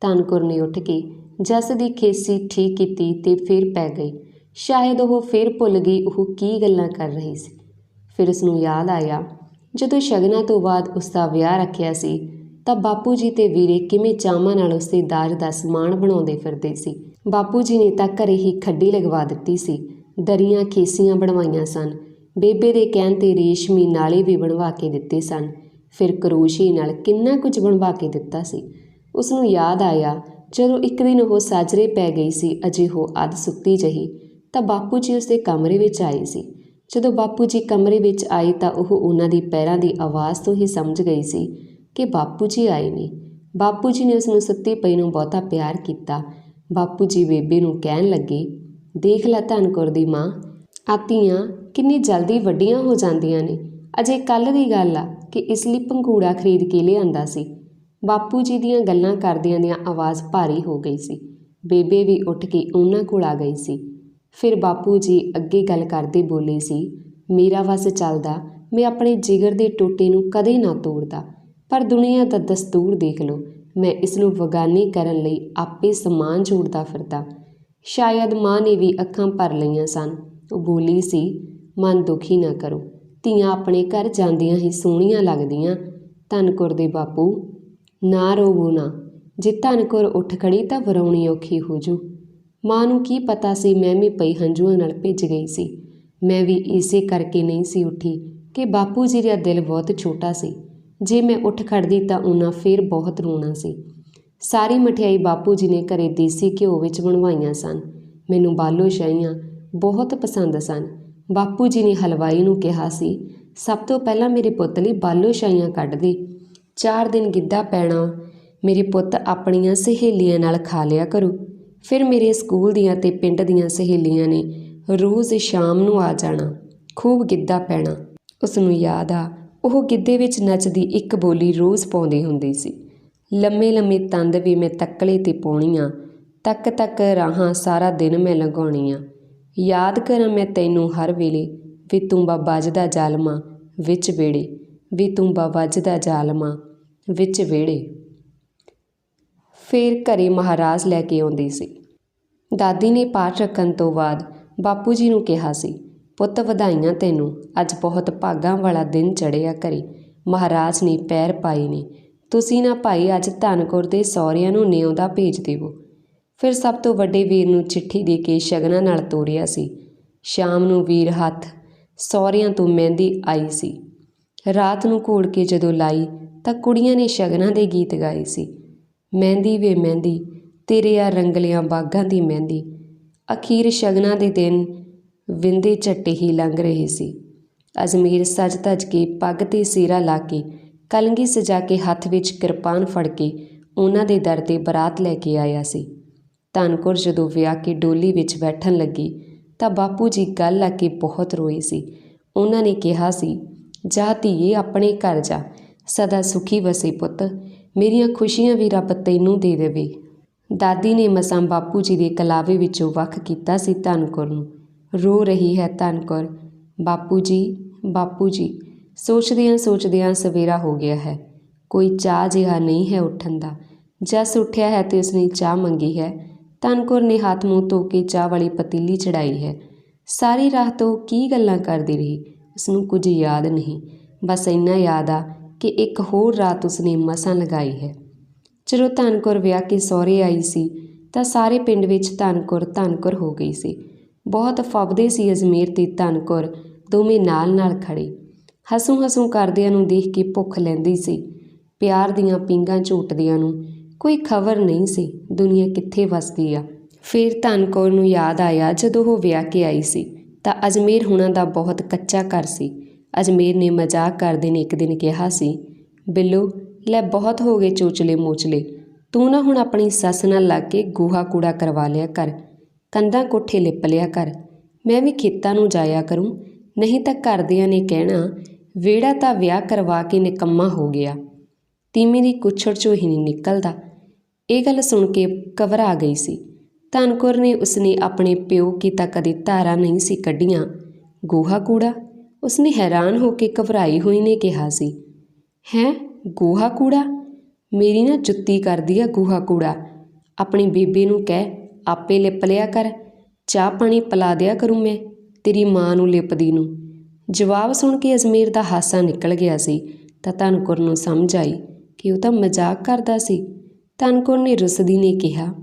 Speaker 1: ਧਨਕੁਰ ਨੇ ਉੱਠ ਕੇ ਜਸ ਦੀ ਖੇਸੀ ਠੀਕ ਕੀਤੀ ਤੇ ਫਿਰ ਪੈ ਗਈ। ਸ਼ਾਇਦ ਉਹ ਫਿਰ ਭੁੱਲ ਗਈ ਉਹ ਕੀ ਗੱਲਾਂ ਕਰ ਰਹੀ ਸੀ। ਫਿਰ ਉਸ ਨੂੰ ਯਾਦ ਆਇਆ, ਜਦੋਂ ਸ਼ਗਨਾਂ ਤੋਂ ਬਾਅਦ ਉਸ ਦਾ ਵਿਆਹ ਰੱਖਿਆ ਸੀ, ਤਾਂ ਬਾਪੂ ਜੀ ਤੇ ਵੀਰੇ ਕਿਵੇਂ ਚਾਵਾਂ ਨਾਲ ਉਸ ਦੇ ਦਾਜ ਦਾ ਸਮਾਨ ਬਣਾਉਂਦੇ ਫਿਰਦੇ ਸੀ। ਬਾਪੂ ਜੀ ਨੇ ਤਾਂ ਘਰੇ ਹੀ ਖੱਡੀ ਲਗਵਾ ਦਿੱਤੀ ਸੀ। ਦਰੀਆਂ ਖੇਸੀਆਂ ਬਣਵਾਈਆਂ ਸਨ। ਬੇਬੇ ਦੇ ਕਹਿਣ ਤੇ ਰੇਸ਼ਮੀ ਨਾਲੇ ਵੀ ਬਣਵਾ ਕੇ ਦਿੱਤੇ ਸਨ। ਫਿਰ ਕਰੋਸ਼ੀ ਨਾਲ ਕਿੰਨਾ ਕੁਝ ਬਣਵਾ ਕੇ ਦਿੱਤਾ ਸੀ। ਉਸ ਨੂੰ ਯਾਦ ਆਇਆ, ਜਦੋਂ ਇੱਕ ਦਿਨ ਉਹ ਸਾਜਰੇ ਪੈ ਗਈ ਸੀ, ਅਜੇ ਉਹ ਅੱਧ ਸੁੱਤੀ ਜਹੀ, ਤਾਂ ਬਾਪੂ ਜੀ ਉਸਦੇ ਕਮਰੇ ਵਿੱਚ ਆਏ ਸੀ। ਜਦੋਂ ਬਾਪੂ ਜੀ ਕਮਰੇ ਵਿੱਚ ਆਏ ਤਾਂ ਉਹ ਉਹਨਾਂ ਦੀ ਪੈਰਾਂ ਦੀ ਆਵਾਜ਼ ਤੋਂ ਹੀ ਸਮਝ ਗਈ ਸੀ ਕਿ ਬਾਪੂ ਜੀ ਆਏ ਨੇ। ਬਾਪੂ ਜੀ ਨੇ ਉਸ ਨੂੰ ਸੁੱਤੀ ਪਈ ਨੂੰ ਬਹੁਤਾ ਪਿਆਰ ਕੀਤਾ। ਬਾਪੂ ਜੀ ਬੇਬੇ ਨੂੰ ਕਹਿਣ ਲੱਗੇ, ਦੇਖ ਲੈ ਧਨਕੁਰ ਦੀ ਮਾਂ ਆਤੀਆਂ ਕਿੰਨੀ ਜਲਦੀ ਵੱਡੀਆਂ ਹੋ ਜਾਂਦੀਆਂ ਨੇ। ਅਜੇ ਕੱਲ ਦੀ ਗੱਲ ਆ ਕਿ ਇਸ ਲਈ ਪੰਘੂੜਾ ਖਰੀਦ ਕੇ ਲਿਆਂਦਾ ਸੀ। ਬਾਪੂ ਜੀ ਦੀਆਂ ਗੱਲਾਂ ਕਰਦਿਆਂ ਦੀਆਂ ਆਵਾਜ਼ ਭਾਰੀ ਹੋ ਗਈ ਸੀ। ਬੇਬੇ ਵੀ ਉੱਠ ਕੇ ਉਹਨਾਂ ਕੋਲ ਆ ਗਈ ਸੀ। ਫਿਰ ਬਾਪੂ ਜੀ ਅੱਗੇ ਗੱਲ ਕਰਦੇ ਬੋਲੇ ਸੀ, ਮੇਰਾ ਵਸ ਚੱਲਦਾ, ਮੈਂ ਆਪਣੇ ਜਿਗਰ ਦੇ ਟੋਟੇ ਨੂੰ ਕਦੇ ਨਾ ਤੋੜਦਾ, ਪਰ ਦੁਨੀਆ ਦਾ ਦਸਤੂਰ ਦੇਖ ਲਓ ਮੈਂ ਇਸ ਨੂੰ ਵਗਾਨੀ ਕਰਨ ਲਈ ਆਪੇ ਸਮਾਨ ਜੋੜਦਾ ਫਿਰਦਾ। ਸ਼ਾਇਦ ਮਾਂ ਨੇ ਵੀ ਅੱਖਾਂ ਭਰ ਲਈਆਂ ਸਨ। ਉਹ ਬੋਲੀ ਸੀ, ਮਨ ਦੁਖੀ ਨਾ ਕਰੋ। ਧੀਆਂ ਆਪਣੇ ਘਰ ਜਾਂਦੀਆਂ ਹੀ ਸੋਹਣੀਆਂ ਲੱਗਦੀਆਂ। ਧਨਕੁਰ ਦੇ ਬਾਪੂ, ਨਾ ਰੋਵੋ ਨਾ। ਜੇ ਧਨਕੁਰ ਉੱਠ ਖੜੀ ਤਾਂ ਵਰਾਉਣੀ ਔਖੀ ਹੋ ਜੂ। ਮਾਂ ਨੂੰ ਕੀ ਪਤਾ ਸੀ ਮੈਂ ਵੀ ਪਈ ਹੰਝੂਆਂ ਨਾਲ ਭਿੱਜ ਗਈ ਸੀ। ਮੈਂ ਵੀ ਇਸੇ ਕਰਕੇ ਨਹੀਂ ਸੀ ਉੱਠੀ ਕਿ ਬਾਪੂ ਜੀ ਦਾ ਦਿਲ ਬਹੁਤ ਛੋਟਾ ਸੀ। ਜੇ ਮੈਂ ਉੱਠ ਖੜਦੀ ਤਾਂ ਉਹਨਾਂ ਫੇਰ ਬਹੁਤ ਰੋਣਾ ਸੀ। ਸਾਰੀ ਮਠਿਆਈ ਬਾਪੂ ਜੀ ਨੇ ਘਰੇ ਦੇਸੀ ਘਿਓ ਵਿੱਚ ਬਣਵਾਈਆਂ ਸਨ। ਮੈਨੂੰ ਬਾਲੋ ਸ਼ਾਹੀਆਂ ਬਹੁਤ ਪਸੰਦ ਸਨ। ਬਾਪੂ ਜੀ ਨੇ ਹਲਵਾਈ ਨੂੰ ਕਿਹਾ ਸੀ, ਸਭ ਤੋਂ ਪਹਿਲਾਂ ਮੇਰੇ ਪੁੱਤ ਲਈ ਬਾਲੋ ਸ਼ਾਹੀਆਂ ਕੱਢ ਦੇ। ਚਾਰ ਦਿਨ ਗਿੱਧਾ ਪੈਣਾ, ਮੇਰੇ ਪੁੱਤ ਆਪਣੀਆਂ ਸਹੇਲੀਆਂ ਨਾਲ ਖਾ ਲਿਆ ਕਰੂ। ਫਿਰ ਮੇਰੇ ਸਕੂਲ ਦੀਆਂ ਤੇ ਪਿੰਡ ਦੀਆਂ ਸਹੇਲੀਆਂ ਨੇ ਰੋਜ਼ ਸ਼ਾਮ ਨੂੰ ਆ ਜਾਣਾ, ਖੂਬ ਗਿੱਧਾ ਪੈਣਾ। ਉਸ ਨੂੰ ਯਾਦ ਆ ਉਹ ਗਿੱਧੇ ਵਿੱਚ ਨੱਚਦੀ ਇੱਕ ਬੋਲੀ ਰੋਜ਼ ਪਾਉਂਦੀ ਹੁੰਦੀ ਸੀ। ਲੰਮੇ ਲੰਮੇ ਤੰਦ ਵੀ ਮੈਂ ਤੱਕਲੇ ਤੇ ਪਾਉਣੀਆਂ, ਤੱਕ ਤੱਕ ਰਾਹਾਂ ਸਾਰਾ ਦਿਨ ਮੈਂ ਲੰਘਾਉਣੀਆਂ। ਯਾਦ ਕਰਾਂ ਮੈਂ ਤੈਨੂੰ ਹਰ ਵੇਲੇ, ਵੀ ਤੂੰ ਬਾ ਵੱਜਦਾ ਜ਼ਾਲਮਾ ਵਿੱਚ ਵੇੜੇ ਵੀ ਤੂੰ ਬਾ ਵੱਜਦਾ ਜ਼ਾਲਮਾ ਵਿੱਚ ਵੇੜੇ ਫਿਰ ਘਰੇ ਮਹਾਰਾਜ ਲੈ ਕੇ ਆਉਂਦੀ ਸੀ। ਦਾਦੀ ਨੇ ਪਾਠ ਰੱਖਣ ਤੋਂ ਬਾਅਦ ਬਾਪੂ ਜੀ ਨੂੰ ਕਿਹਾ ਸੀ ਪੁੱਤ ਵਧਾਈਆਂ ਤੈਨੂੰ। ਅੱਜ ਬਹੁਤ ਭਾਗਾਂ ਵਾਲਾ ਦਿਨ ਚੜਿਆ ਘਰੇ ਮਹਾਰਾਜ ਨੇ ਪੈਰ ਪਾਈ ਨੇ। ਤੁਸੀਂ ਨਾ ਭਾਈ ਅੱਜ ਧਨਕੁਰ ਦੇ ਸਹੁਰਿਆਂ ਨੂੰ ਨਿਉਂਦਾ ਭੇਜ ਦੇਵੋ। ਫਿਰ ਸਭ ਤੋਂ ਵੱਡੇ ਵੀਰ ਨੂੰ ਚਿੱਠੀ ਦੇ ਕੇ ਸ਼ਗਨਾਂ ਨਾਲ ਤੋਰਿਆ ਸੀ। ਸ਼ਾਮ ਨੂੰ ਵੀਰ ਹੱਥ ਸਹੁਰਿਆਂ ਤੋਂ ਮਹਿੰਦੀ ਆਈ ਸੀ। ਰਾਤ ਨੂੰ ਘੋੜ ਕੇ ਜਦੋਂ ਲਾਈ ਤਾਂ ਕੁੜੀਆਂ ਨੇ ਸ਼ਗਨਾਂ ਦੇ ਗੀਤ ਗਾਏ ਸੀ। ਮਹਿੰਦੀ ਵੇ ਮਹਿੰਦੀ, ਤੇਰੇ ਆ ਰੰਗਲੀਆਂ ਬਾਗਾਂ ਦੀ ਮਹਿੰਦੀ। ਅਖੀਰ ਸ਼ਗਨਾਂ ਦੇ ਦਿਨ ਵਿੰਦੇ ਝੱਟੇ ਹੀ ਲੰਘ ਰਹੇ ਸੀ। ਅਜ਼ਮੀਰ ਸਜ ਧਜ ਕੇ ਪੱਗ ਤੇ ਸੀਰਾ ਲਾ ਕੇ ਕਲਗੀ ਸਜਾ ਕੇ ਹੱਥ ਵਿੱਚ ਕਿਰਪਾਨ ਫੜ ਕੇ ਉਹਨਾਂ ਦੇ ਦਰ ਤੇ ਬਰਾਤ ਲੈ ਕੇ ਆਇਆ ਸੀ। ਧਨਕੁਰ ਜਦੋਂ ਵਿਆਹ ਕੇ ਡੋਲੀ ਵਿੱਚ ਬੈਠਣ ਲੱਗੀ ਤਾਂ ਬਾਪੂ ਜੀ ਗੱਲ ਆ ਕੇ ਬਹੁਤ ਰੋਏ ਸੀ। ਉਹਨਾਂ ਨੇ ਕਿਹਾ ਸੀ, ਜਾ ਧੀਏ, ਆਪਣੇ ਘਰ ਜਾ। ਸਦਾ ਸੁਖੀ ਵਸੇ ਪੁੱਤ। ਮੇਰੀਆਂ ਖੁਸ਼ੀਆਂ ਵੀ ਰੱਬ ਤੈਨੂੰ ਦੇ ਦੇਵੇ। ਦਾਦੀ ਨੇ ਮਸਾਂ ਬਾਪੂ ਜੀ ਦੇ ਕਲਾਵੇ ਵਿੱਚੋਂ ਵੱਖ ਕੀਤਾ ਸੀ ਧਨਕੁਰ ਨੂੰ। ਰੋ ਰਹੀ ਹੈ ਧਨ ਕੌਰ। ਬਾਪੂ ਜੀ ਬਾਪੂ ਜੀ, ਸੋਚਦਿਆਂ ਸੋਚਦਿਆਂ ਸਵੇਰਾ ਹੋ ਗਿਆ ਹੈ। ਕੋਈ ਚਾਹ ਜਿਹਾ ਨਹੀਂ ਹੈ ਉੱਠਣ ਦਾ। ਜਸ ਉੱਠਿਆ ਹੈ ਤੇ ਉਸਨੇ ਚਾਹ ਮੰਗੀ ਹੈ। ਧਨਕੁਰ ਨੇ ਹੱਥ ਮੂੰਹ ਧੋ ਕੇ ਚਾਹ ਵਾਲੀ ਪਤੀਲੀ ਚੜਾਈ ਹੈ। ਸਾਰੀ ਰਾਤ ਉਹ ਕੀ ਗੱਲਾਂ ਕਰਦੀ ਰਹੀ? ਉਸਨੂੰ ਕੁਝ ਯਾਦ ਨਹੀਂ। ਬਸ ਇੰਨਾ ਯਾਦ ਆ ਕਿ ਇੱਕ ਹੋਰ ਰਾਤ ਉਸਨੇ ਮਸਾਂ ਲਗਾਈ ਹੈ। ਜਦੋਂ ਧਨਕੁਰ ਵਿਆਹ ਕੇ ਸਹੁਰੇ ਆਈ ਸੀ, ਤਾਂ ਸਾਰੇ ਪਿੰਡ ਵਿੱਚ ਧਨਕੁਰ ਧਨਕੁਰ ਹੋ ਗਈ ਸੀ। ਬਹੁਤ ਫੱਬਦੇ ਸੀ ਅਜਮੇਰ ਤੇ ਧਨਕੁਰ, ਦੋਵੇਂ ਨਾਲ ਨਾਲ ਖੜੇ ਹਸੂ ਹਸੂ ਕਰਦਿਆਂ ਨੂੰ ਦੇਖ ਕੇ ਭੁੱਖ ਲੈਂਦੀ ਸੀ। ਪਿਆਰ ਦੀਆਂ ਪਿੰਗਾਂ ਝੂਟਦਿਆਂ ਨੂੰ ਕੋਈ ਖਬਰ ਨਹੀਂ ਸੀ, ਦੁਨੀਆ ਕਿੱਥੇ ਵਸਦੀ ਆ। ਫਿਰ ਧਨਕੌਰ ਨੂੰ ਯਾਦ ਆਇਆ ਜਦੋਂ ਉਹ ਵਿਆਹ ਕੇ ਆਈ ਸੀ, ਤਾਂ ਅਜਮੇਰ ਹੁਣਾਂ ਦਾ ਬਹੁਤ ਕੱਚਾ ਘਰ ਸੀ। ਅਜਮੇਰ ਨੇ ਮਜ਼ਾਕ ਕਰਦੇ ਨੇ ਇੱਕ ਦਿਨ ਕਿਹਾ ਸੀ, ਬਿੱਲੋ, ਲੈ ਬਹੁਤ ਹੋ ਗਏ ਚੋਚਲੇ ਮੋਚਲੇ, ਤੂੰ ਨਾ ਹੁਣ ਆਪਣੀ ਸੱਸ ਨਾਲ ਲੱਗ ਕੇ ਗੋਹਾ ਕੂੜਾ ਕਰਵਾ ਲਿਆ ਕਰ ਕੰਧਾਂ ਕੋਠੇ ਲਿਪ ਲਿਆ ਕਰ। ਮੈਂ ਵੀ ਖੇਤਾਂ ਨੂੰ ਜਾਇਆ ਕਰੂੰ। ਨਹੀਂ ਤਾਂ ਘਰਦਿਆਂ ਨੇ ਕਹਿਣਾ, ਵਿਹੜਾ ਤਾਂ ਵਿਆਹ ਕਰਵਾ ਕੇ ਨਿਕੰਮਾ ਹੋ ਗਿਆ। ਤੀਮੀ ਦੀ ਕੁੱਛੜ ਚੋਂ ਹੀ ਨਹੀਂ ਨਿਕਲਦਾ ਇਹ ਗੱਲ ਸੁਣ ਕੇ ਘਬਰਾ ਗਈ ਸੀ। ਧਨਕੁਰ ਨੇ ਉਸਨੇ ਆਪਣੇ ਪਿਓ ਕੀ ਤਾਂ ਕਦੇ ਧਾਰਾ ਨਹੀਂ ਸੀ ਕੱਢੀਆਂ। ਗੋਹਾ ਕੂੜਾ? ਉਸਨੇ ਹੈਰਾਨ ਹੋ ਕੇ ਘਬਰਾਈ ਹੋਈ ਨੇ ਕਿਹਾ ਸੀ। ਹੈਂ, ਗੋਹਾ ਕੂੜਾ? ਮੇਰੀ ਨਾ ਜੁੱਤੀ ਕਰਦੀ ਆ ਗੋਹਾ ਕੂੜਾ। ਆਪਣੀ ਬੀਬੀ ਨੂੰ ਕਹਿ ਆਪੇ ਲਿਪ ਲਿਆ ਕਰ, ਚਾਹ ਪਾਣੀ ਪਿਲਾ ਦਿਆ ਕਰੂੰ ਮੈਂ ਤੇਰੀ ਮਾਂ ਨੂੰ ਲਿਪਦੀ ਨੂੰ। ਜਵਾਬ ਸੁਣ ਕੇ ਅਜਮੇਰ ਦਾ ਹਾਸਾ ਨਿਕਲ ਗਿਆ ਸੀ, ਤਾਂ ਧਨਕੁਰ ਨੂੰ ਸਮਝ ਆਈ ਕਿ ਉਹ ਤਾਂ ਮਜ਼ਾਕ ਕਰਦਾ ਸੀ। ਧਨਕੁਰ ਨੇ ਰੁਸਦੀ ਨੇ ਕਿਹਾ,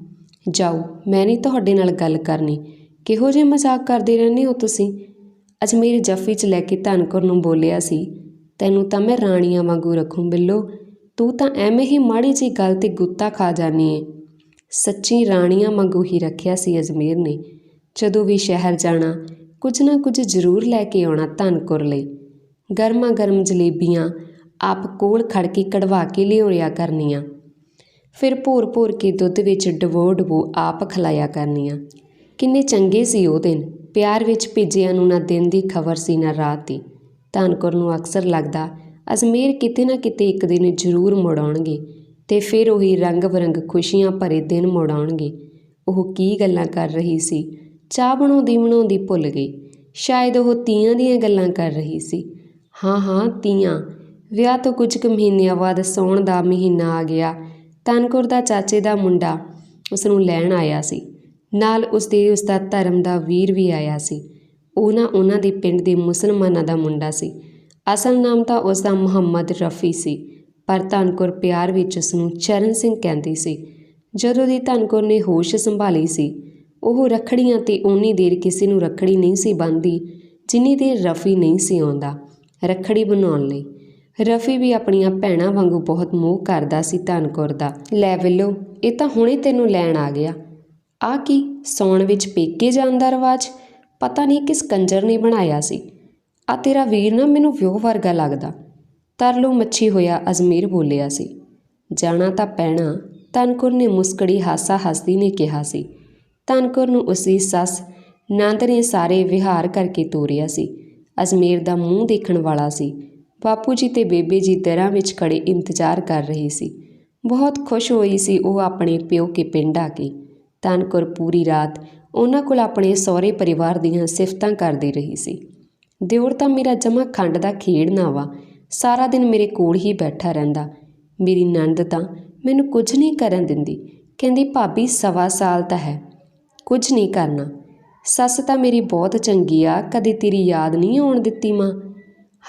Speaker 1: ਜਾਓ, ਮੈਂ ਨਹੀਂ ਤੁਹਾਡੇ ਨਾਲ ਗੱਲ ਕਰਨੀ। ਕਿਹੋ ਜਿਹੇ ਮਜ਼ਾਕ ਕਰਦੇ ਰਹਿੰਦੇ ਹੋ ਤੁਸੀਂ? ਅਜਮੇਰ ਜੱਫੀ 'ਚ ਲੈ ਕੇ ਧਨਕੁਰ ਨੂੰ ਬੋਲਿਆ ਸੀ, ਤੈਨੂੰ ਤਾਂ ਮੈਂ ਰਾਣੀਆਂ ਵਾਂਗੂ ਰੱਖੂੰ ਬਿੱਲੋ। ਤੂੰ ਤਾਂ ਐਵੇਂ ਹੀ ਮਾੜੀ ਜੀ ਗੱਲ ਤੇ ਗੁੱਤਾ ਖਾ ਜਾਨੀ ਏ। ਸੱਚੀ ਰਾਣੀਆਂ ਵਾਂਗੂ ਹੀ ਰੱਖਿਆ ਸੀ ਅਜਮੇਰ ਨੇ। ਜਦੋਂ ਵੀ ਸ਼ਹਿਰ ਜਾਣਾ, ਕੁਝ ਨਾ ਕੁਝ ਜ਼ਰੂਰ ਲੈ ਕੇ ਆਉਣਾ ਧਨਕੁਰ ਲਈ। ਗਰਮਾ ਗਰਮ ਜਲੇਬੀਆਂ ਆਪ ਕੋਲ ਖੜ ਕੇ ਕਢਵਾ ਕੇ ਲਿਓਰਿਆ ਕਰਨੀਆਂ। ਫਿਰ ਭੋਰ ਭੋਰ ਕੇ ਦੁੱਧ ਵਿੱਚ ਡਬੋ ਡਬੋ ਆਪ ਖਲਾਇਆ ਕਰਨੀਆਂ। ਕਿੰਨੇ ਚੰਗੇ ਸੀ ਉਹ ਦਿਨ। ਪਿਆਰ ਵਿੱਚ ਭੇਜਿਆਂ ਨੂੰ ਨਾ ਦਿਨ ਦੀ ਖਬਰ ਸੀ, ਨਾ ਰਾਤ ਦੀ। ਧਨਕੁਰ ਨੂੰ ਅਕਸਰ ਲੱਗਦਾ, ਅਜਮੇਰ ਕਿਤੇ ਨਾ ਕਿਤੇ ਇੱਕ ਦਿਨ ਜ਼ਰੂਰ ਮੁੜ ਆਉਣਗੇ। ਤੇ ਫਿਰ ਉਹੀ ਰੰਗ ਬਰੰਗ ਖੁਸ਼ੀਆਂ ਭਰੇ ਦਿਨ ਮੁੜ ਆਉਣਗੇ ਉਹ ਕੀ ਗੱਲਾਂ ਕਰ ਰਹੀ ਸੀ? ਚਾਹ ਬਣਾਉਂਦੀ ਬਣਾਉਂਦੀ ਭੁੱਲ ਗਈ। ਸ਼ਾਇਦ ਉਹ ਤੀਆਂ ਦੀਆਂ ਗੱਲਾਂ ਕਰ ਰਹੀ ਸੀ। ਹਾਂ ਹਾਂ, ਤੀਆਂ। ਵਿਆਹ ਤੋਂ ਕੁਝ ਕੁ ਮਹੀਨਿਆਂ ਬਾਅਦ ਸੌਣ ਦਾ ਮਹੀਨਾ ਆ ਗਿਆ। ਤਨਕੁਰ ਦਾ ਚਾਚੇ ਦਾ ਮੁੰਡਾ ਉਸ ਨੂੰ ਲੈਣ ਆਇਆ ਸੀ। ਨਾਲ ਉਸ ਦੇ ਉਸ ਦਾ ਧਰਮ ਦਾ ਵੀਰ ਵੀ ਆਇਆ ਸੀ। ਉਹ ਨਾ ਉਹਨਾਂ ਦੇ ਪਿੰਡ ਦੇ ਮੁਸਲਮਾਨਾਂ ਦਾ ਮੁੰਡਾ ਸੀ। ਅਸਲ ਨਾਮ ਤਾਂ ਉਸ ਦਾ ਮੁਹੰਮਦ ਰਫੀ ਸੀ। ਪਰ ਧਨਕੁਰ ਪਿਆਰ ਵਿੱਚ ਉਸ ਨੂੰ ਚਰਨ ਸਿੰਘ ਕਹਿੰਦੀ ਸੀ। ਜਦੋਂ ਦੀ ਧਨਕੁਰ ਨੇ ਹੋਸ਼ ਸੰਭਾਲੀ ਸੀ, ਉਹ ਰਖੜੀਆਂ ਤੇ ਓਨੀ ਦੇਰ ਕਿਸੇ ਨੂੰ ਰਖੜੀ ਨਹੀਂ ਸੀ ਬੰਨ੍ਹਦੀ, ਜਿੰਨੀ ਦੇਰ ਰਫੀ ਨਹੀਂ ਸੀ ਆਉਂਦਾ, ਰਖੜੀ ਬਣਾਉਣ ਲਈ। ਰਫੀ ਵੀ ਆਪਣੀਆਂ ਭੈਣਾਂ ਵਾਂਗੂ ਬਹੁਤ ਮੋਹ ਕਰਦਾ ਸੀ ਧਨਕੁਰ ਦਾ। ਲੈ ਵਿਲੋ, ਇਹ ਤਾਂ ਹੁਣੇ ਤੈਨੂੰ ਲੈਣ ਆ ਗਿਆ। ਆ ਕੀ, ਸੌਣ ਵਿੱਚ ਪੇਕੇ ਜਾਣ ਦਾ ਰਿਵਾਜ? ਪਤਾ ਨਹੀਂ ਕਿਸ ਕੰਜਰ ਨੇ ਬਣਾਇਆ ਸੀ। ਆ ਤੇਰਾ ਵੀਰ ਨਾ ਮੈਨੂੰ ਵਿਉਹ ਵਰਗਾ ਲੱਗਦਾ। ਤਰਲੋ ਮੱਛੀ ਹੋਇਆ ਅਜ਼ਮੀਰ ਬੋਲਿਆ ਸੀ। ਜਾਣਾ ਤਾਂ ਪੈਣਾ ਤਨਕੁਰ ਨੇ ਮੁਸਕੜੀ ਹਾਸਾ ਹੱਸਦੀ ਨੇ ਕਿਹਾ ਸੀ। ਤਨਕੁਰ ਨੂੰ ਉਸਦੀ ਸੱਸ ਨੰਦ ਨੇ ਸਾਰੇ ਵਿਹਾਰ ਕਰਕੇ ਤੋਰਿਆ ਸੀ। ਅਜਮੇਰ ਦਾ ਮੂੰਹ ਦੇਖਣ ਵਾਲਾ ਸੀ। ਬਾਪੂ ਜੀ ਤੇ ਬੇਬੇ ਜੀ ਦਰਾਂ ਵਿੱਚ ਖੜੇ ਇੰਤਜ਼ਾਰ ਕਰ ਰਹੇ ਸੀ। ਬਹੁਤ ਖੁਸ਼ ਹੋਈ ਸੀ ਉਹ ਆਪਣੇ ਪਿਓ ਕੇ ਪਿੰਡ ਆ ਕੇ। ਤਨਕੁਰ ਪੂਰੀ ਰਾਤ ਉਹਨਾਂ ਕੋਲ ਆਪਣੇ ਸਹੁਰੇ ਪਰਿਵਾਰ ਦੀਆਂ ਸਿਫਤਾਂ ਕਰਦੀ ਰਹੀ ਸੀ। ਦਿਓਰ ਤਾਂ ਮੇਰਾ ਜਮਾ ਖੰਡ ਦਾ ਖੇਡ ਨਾ ਵਾ। ਸਾਰਾ ਦਿਨ ਮੇਰੇ ਕੋਲ ਹੀ ਬੈਠਾ ਰਹਿੰਦਾ। ਮੇਰੀ ਨੰਦ ਤਾਂ ਮੈਨੂੰ ਕੁਝ ਨਹੀਂ ਕਰਨ ਦਿੰਦੀ। ਕਹਿੰਦੀ, ਭਾਬੀ, ਸਵਾ ਸਾਲ ਤਾਂ ਹੈ, ਕੁਝ ਨਹੀਂ ਕਰਨਾ। ਸੱਸ ਤਾਂ ਮੇਰੀ ਬਹੁਤ ਚੰਗੀ ਆ, ਕਦੇ ਤੇਰੀ ਯਾਦ ਨਹੀਂ ਆਉਣ ਦਿੱਤੀ ਮਾਂ।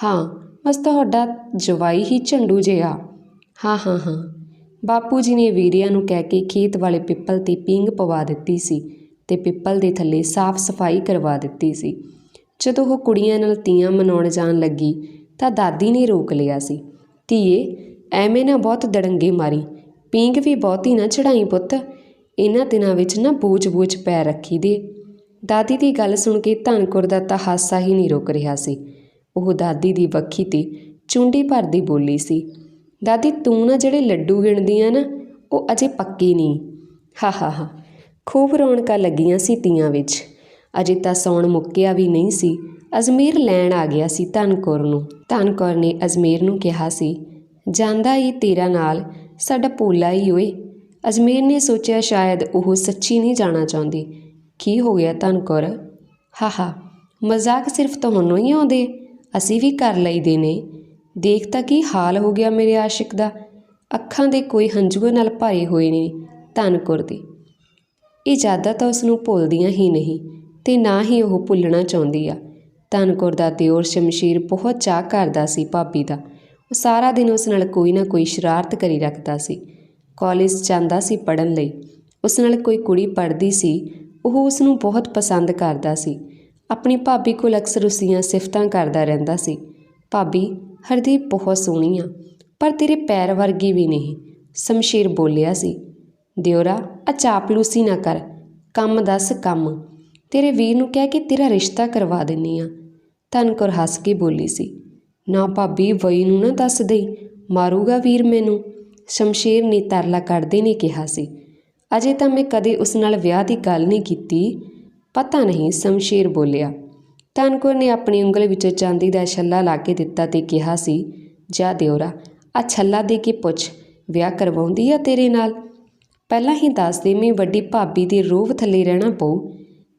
Speaker 1: ਹਾਂ, ਬਸ ਤੁਹਾਡਾ ਜਵਾਈ ਹੀ ਝੰਡੂ ਜਿਹਾ। ਹਾਂ ਹਾਂ ਹਾਂ। ਬਾਪੂ ਜੀ ਨੇ ਵੀਰਿਆਂ ਨੂੰ ਕਹਿ ਕੇ ਖੇਤ ਵਾਲੇ ਪਿੱਪਲ ਤੇ ਪੀਂਗ ਪਵਾ ਦਿੱਤੀ ਸੀ ਤੇ ਪਿੱਪਲ ਦੇ ਥੱਲੇ ਸਾਫ਼ ਸਫ਼ਾਈ ਕਰਵਾ ਦਿੱਤੀ ਸੀ। ਜਦੋਂ ਉਹ ਕੁੜੀਆਂ ਨਾਲ ਤੀਆਂ ਮਨਾਉਣ ਜਾਣ ਲੱਗੀ ਤਾਂ ਦਾਦੀ ਨੇ ਰੋਕ ਲਿਆ ਸੀ। ਧੀਏ, ਐਵੇਂ ਨਾ ਬਹੁਤ ਦੜੰਗੇ ਮਾਰੀ। ਪੀਂਗ ਵੀ ਬਹੁਤੀ ਨਾ ਚੜਾਈ ਪੁੱਤ। ਇਹਨਾਂ ਦਿਨਾਂ ਵਿੱਚ ਨਾ ਬੂਝ-ਬੂਝ ਪੈ ਰੱਖੀ ਦੇ ਦਾਦੀ ਦੀ ਗੱਲ ਸੁਣ ਕੇ ਧਨਕੁਰ ਦਾ ਤਾਂ ਹਾਸਾ ਹੀ ਨਹੀਂ ਰੁਕ ਰਿਹਾ ਸੀ। ਉਹ ਦਾਦੀ ਦੀ ਵੱਖੀ ਤੇ ਚੁੰਡੀ ਭਰਦੀ ਬੋਲੀ ਸੀ, ਦਾਦੀ, ਤੂੰ ਨਾ ਜਿਹੜੇ ਲੱਡੂ ਗਿਣਦੀ ਆ ਨਾ, ਉਹ ਅਜੇ ਪੱਕੇ ਨਹੀਂ ਹਾ ਹਾ ਹਾ। ਖੂਬ ਰੌਣਕਾਂ ਲੱਗੀਆਂ ਸੀ ਤੀਆਂ ਵਿੱਚ। ਅਜੇ ਤਾਂ ਸੌਣ ਮੁੱਕਿਆ ਵੀ ਨਹੀਂ ਸੀ। ਅਜ਼ਮੀਰ ਲੈਣ ਆ ਗਿਆ ਸੀ ਧਨਕੌਰ ਨੂੰ। ਧਨਕੌਰ ਨੇ ਅਜ਼ਮੀਰ ਨੂੰ ਕਿਹਾ ਸੀ, ਜਾਂਦਾ ਹੀ ਤੇਰਾ ਨਾਲ, ਸਾਡਾ ਪੋਲਾ ਹੀ ਓਏ। ਅਜ਼ਮੀਰ ਨੇ ਸੋਚਿਆ ਸ਼ਾਇਦ ਉਹ ਸੱਚੀ ਨਹੀਂ ਜਾਣਾ ਚਾਹੁੰਦੀ। ਕੀ ਹੋ ਗਿਆ ਧਨਕੌਰ ਹਾ ਹਾ ਮਜ਼ਾਕ ਸਿਰਫ ਤੁਹਾਨੂੰ ਹੀ ਆਉਂਦੇ। ਅਸੀਂ ਵੀ ਕਰ ਲਈਦੇ ਨੇ। ਦੇਖ ਤਾਂ ਕੀ ਹਾਲ ਹੋ ਗਿਆ ਮੇਰੇ ਆਸ਼ਿਕ ਦਾ। ਅੱਖਾਂ ਦੇ ਕੋਈ ਹੰਝੂਆਂ ਨਾਲ ਭਰੇ ਹੋਏ ਨੇ ਧਨਕੌਰ ਦੀ। ਇਹ ਜ਼ਿਆਦਾ ਤਾਂ ਉਸ ਨੂੰ ਭੁੱਲਦੀਆਂ ਹੀ ਨਹੀਂ ਤੇ ਨਾ ਹੀ ਉਹ ਭੁੱਲਣਾ ਚਾਹੁੰਦੀ ਆ। ਧਨਕੌਰ ਦਾ ਦਿਓਰ ਸ਼ਮਸ਼ੀਰ ਬਹੁਤ ਚਾਹ ਕਰਦਾ ਸੀ ਭਾਬੀ ਦਾ। ਉਹ ਸਾਰਾ ਦਿਨ ਉਸ ਨਾਲ ਕੋਈ ਨਾ ਕੋਈ ਸ਼ਰਾਰਤ ਕਰੀ ਰੱਖਦਾ ਸੀ। ਕਾਲਜ ਜਾਂਦਾ ਸੀ ਪੜਨ ਲਈ। ਉਸ ਨਾਲ ਕੋਈ ਕੁੜੀ ਪੜਦੀ ਸੀ। ਉਹ ਉਸ ਨੂੰ ਬਹੁਤ ਪਸੰਦ ਕਰਦਾ ਸੀ। ਆਪਣੀ ਭਾਬੀ ਕੋਲ ਅਕਸਰ ਉਸੀਆਂ ਸਿਫਤਾਂ ਕਰਦਾ ਰਹਿੰਦਾ ਸੀ। ਭਾਬੀ, ਹਰਦੀਪ ਬਹੁਤ ਸੋਹਣੀ ਆ, ਪਰ ਤੇਰੇ ਪੈਰ ਵਰਗੀ ਵੀ ਨਹੀਂ, ਸ਼ਮਸ਼ੀਰ ਬੋਲਿਆ ਸੀ। ਦਿਓਰਾ ਅਚਾਪਲੂਸੀ ਨਾ ਕਰ। ਕੰਮ ਦੱਸ ਕੰਮ। ਤੇਰੇ ਵੀਰ ਨੂੰ ਕਹਿ ਕੇ ਤੇਰਾ ਰਿਸ਼ਤਾ ਕਰਵਾ ਦਿੰਨੀ ਆ। ਧਨਕੌਰ ਹੱਸ ਕੇ ਬੋਲੀ ਸੀ। ਨਾ ਭਾਬੀ, ਵਈ ਨੂੰ ਨਾ ਦੱਸ ਦੇਈ, ਮਾਰੂਗਾ ਵੀਰ ਮੈਨੂੰ? ਸ਼ਮਸ਼ੀਰ ਨੇ ਤਰਲਾ ਕੱਢਦੇ ਨੇ ਕਿਹਾ ਸੀ। ਅਜੇ ਤਾਂ ਮੈਂ ਕਦੇ ਉਸ ਨਾਲ ਵਿਆਹ ਦੀ ਗੱਲ ਨਹੀਂ ਕੀਤੀ। ਪਤਾ ਨਹੀਂ, ਸ਼ਮਸ਼ੀਰ ਬੋਲਿਆ। ਧਨਕੌਰ ਨੇ ਆਪਣੀ ਉਂਗਲ ਵਿੱਚ ਚਾਂਦੀ ਦਾ ਛੱਲਾ ਲਾ ਕੇ ਦਿੱਤਾ ਤੇ ਕਿਹਾ ਸੀ, ਜਾ ਦਿਓਰਾ, ਆ ਛੱਲਾ ਦੇ ਕੇ ਪੁੱਛ, ਵਿਆਹ ਕਰਵਾਉਂਦੀ ਆ ਤੇਰੇ ਨਾਲ? ਪਹਿਲਾਂ ਹੀ ਦੱਸ ਦੇ, ਮੈਂ ਵੱਡੀ ਭਾਬੀ ਦੀ ਰੋਹ ਥੱਲੇ ਰਹਿਣਾ ਪਊ।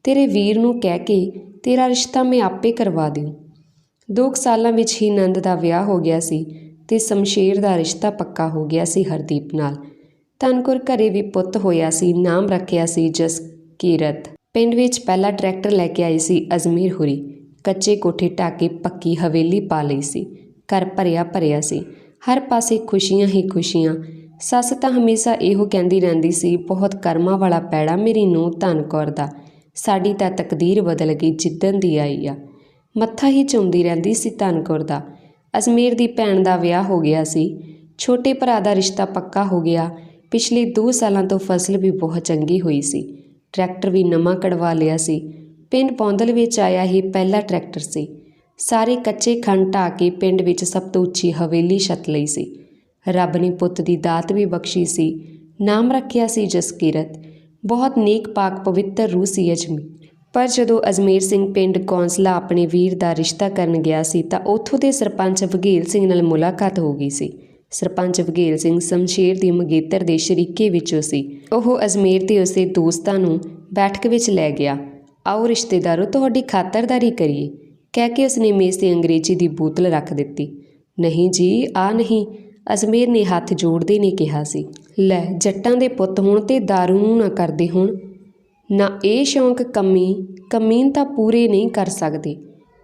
Speaker 1: ਤੇਰੇ ਵੀਰ ਨੂੰ ਕਹਿ ਕੇ ਤੇਰਾ ਰਿਸ਼ਤਾ ਮੈਂ ਆਪੇ ਕਰਵਾ ਦਿਉ। ਦੋ ਕੁ ਸਾਲਾਂ ਵਿੱਚ ਹੀ ਨੰਦ ਦਾ ਵਿਆਹ ਹੋ ਗਿਆ ਸੀ ਤੇ ਸ਼ਮਸ਼ੇਰ ਦਾ ਰਿਸ਼ਤਾ ਪੱਕਾ ਹੋ ਗਿਆ ਸੀ ਹਰਦੀਪ ਨਾਲ। ਧਨਕੁਰ ਘਰੇ ਵੀ ਪੁੱਤ ਹੋਇਆ ਸੀ, ਨਾਮ ਰੱਖਿਆ ਸੀ ਜਸਕੀਰਤ ਪਿੰਡ ਵਿੱਚ ਪਹਿਲਾ ਟਰੈਕਟਰ ਲੈ ਕੇ ਆਈ ਸੀ ਅਜ਼ਮੀਰ ਹੁਰੀ। ਕੱਚੇ ਕੋਠੇ ਢਾਕੇ ਪੱਕੀ ਹਵੇਲੀ ਪਾ ਲਈ ਸੀ। ਘਰ ਭਰਿਆ ਭਰਿਆ ਸੀ। ਹਰ ਪਾਸੇ ਖੁਸ਼ੀਆਂ ਹੀ ਖੁਸ਼ੀਆਂ। ਸੱਸ ਤਾਂ ਹਮੇਸ਼ਾ ਇਹੋ ਕਹਿੰਦੀ ਰਹਿੰਦੀ ਸੀ, ਬਹੁਤ ਕਰਮਾਂ ਵਾਲਾ ਪੈੜਾ ਮੇਰੀ ਨੂੰਹ ਧਨਕੌਰ ਦਾ। ਸਾਡੀ ਤਾਂ ਤਕਦੀਰ ਬਦਲ ਗਈ, ਜਿੱਦਣ ਦੀ ਆਈ ਆ। ਮੱਥਾ ਹੀ ਚੁੰਦੀ ਰਹਿੰਦੀ ਸੀ ਧਨਕੌਰ ਦਾ। ਅਜ਼ਮੀਰ ਦੀ ਭੈਣ ਦਾ ਵਿਆਹ ਹੋ ਗਿਆ ਸੀ। ਛੋਟੇ ਭਰਾ ਦਾ ਰਿਸ਼ਤਾ ਪੱਕਾ ਹੋ ਗਿਆ। ਪਿਛਲੇ 2 ਸਾਲਾਂ ਤੋਂ ਫਸਲ ਵੀ ਬਹੁਤ ਚੰਗੀ ਹੋਈ ਸੀ। ਟਰੈਕਟਰ ਵੀ ਨਵਾਂ ਕਢਵਾ ਲਿਆ ਸੀ। ਪਿੰਡ ਪੌਂਦਲ ਵਿੱਚ ਆਇਆ ਹੀ ਪਹਿਲਾ ਟਰੈਕਟਰ ਸੀ। ਸਾਰੇ ਕੱਚੇ ਖੰਡ ਢਾਹ ਕੇ ਪਿੰਡ ਵਿੱਚ ਸਭ ਤੋਂ ਉੱਚੀ ਹਵੇਲੀ ਛੱਤ ਲਈ ਸੀ। ਰੱਬ ਨੇ ਪੁੱਤ ਦੀ ਦਾਤ ਵੀ ਬਖਸ਼ੀ ਸੀ। ਨਾਮ ਰੱਖਿਆ ਸੀ ਜਸਕੀਰਤ। ਬਹੁਤ ਨੇਕ ਪਾਕ ਪਵਿੱਤਰ ਰੂਹ ਸੀ ਅਜਮੀ। ਪਰ ਜਦੋਂ ਅਜਮੇਰ ਸਿੰਘ ਪਿੰਡ ਕੌਂਸਲਾ ਆਪਣੇ ਵੀਰ ਦਾ ਰਿਸ਼ਤਾ ਕਰਨ ਗਿਆ ਸੀ ਤਾਂ ਉੱਥੋਂ ਦੇ ਸਰਪੰਚ ਵਗੇਲ ਸਿੰਘ ਨਾਲ ਮੁਲਾਕਾਤ ਹੋ ਗਈ ਸੀ। ਸਰਪੰਚ ਵਗੇਲ ਸਿੰਘ ਸ਼ਮਸ਼ੇਰ ਦੀ ਮੰਗੇਤਰ ਦੇ ਸ਼ਰੀਕੇ ਵਿੱਚੋਂ ਸੀ। ਉਹ ਅਜਮੇਰ ਤੇ ਉਸਦੇ ਦੋਸਤਾਂ ਨੂੰ ਬੈਠਕ ਵਿੱਚ ਲੈ ਗਿਆ। ਆਓ ਰਿਸ਼ਤੇਦਾਰੋ, ਤੁਹਾਡੀ ਖਾਤਰਦਾਰੀ ਕਰੀਏ। ਕਹਿ ਕੇ ਉਸਨੇ ਮੇਜ਼ ਤੇ ਅੰਗਰੇਜ਼ੀ ਦੀ ਬੋਤਲ ਰੱਖ ਦਿੱਤੀ। ਨਹੀਂ ਜੀ ਆ ਨਹੀਂ। ਅਜਮੇਰ ਨੇ ਹੱਥ ਜੋੜਦੇ ਨੇ ਕਿਹਾ ਸੀ। ਲੈ ਜੱਟਾਂ ਦੇ ਪੁੱਤ ਹੋਣ ਤੇ दारू ਨੂੰ ਨਾ ਕਰਦੇ ਹੁਣ ਨਾ ਇਹ ਸ਼ੌਂਕ ਕਮੀ ਕਮੀਨ ਤਾਂ ਪੂਰੇ ਨਹੀਂ ਕਰ ਸਕਦੇ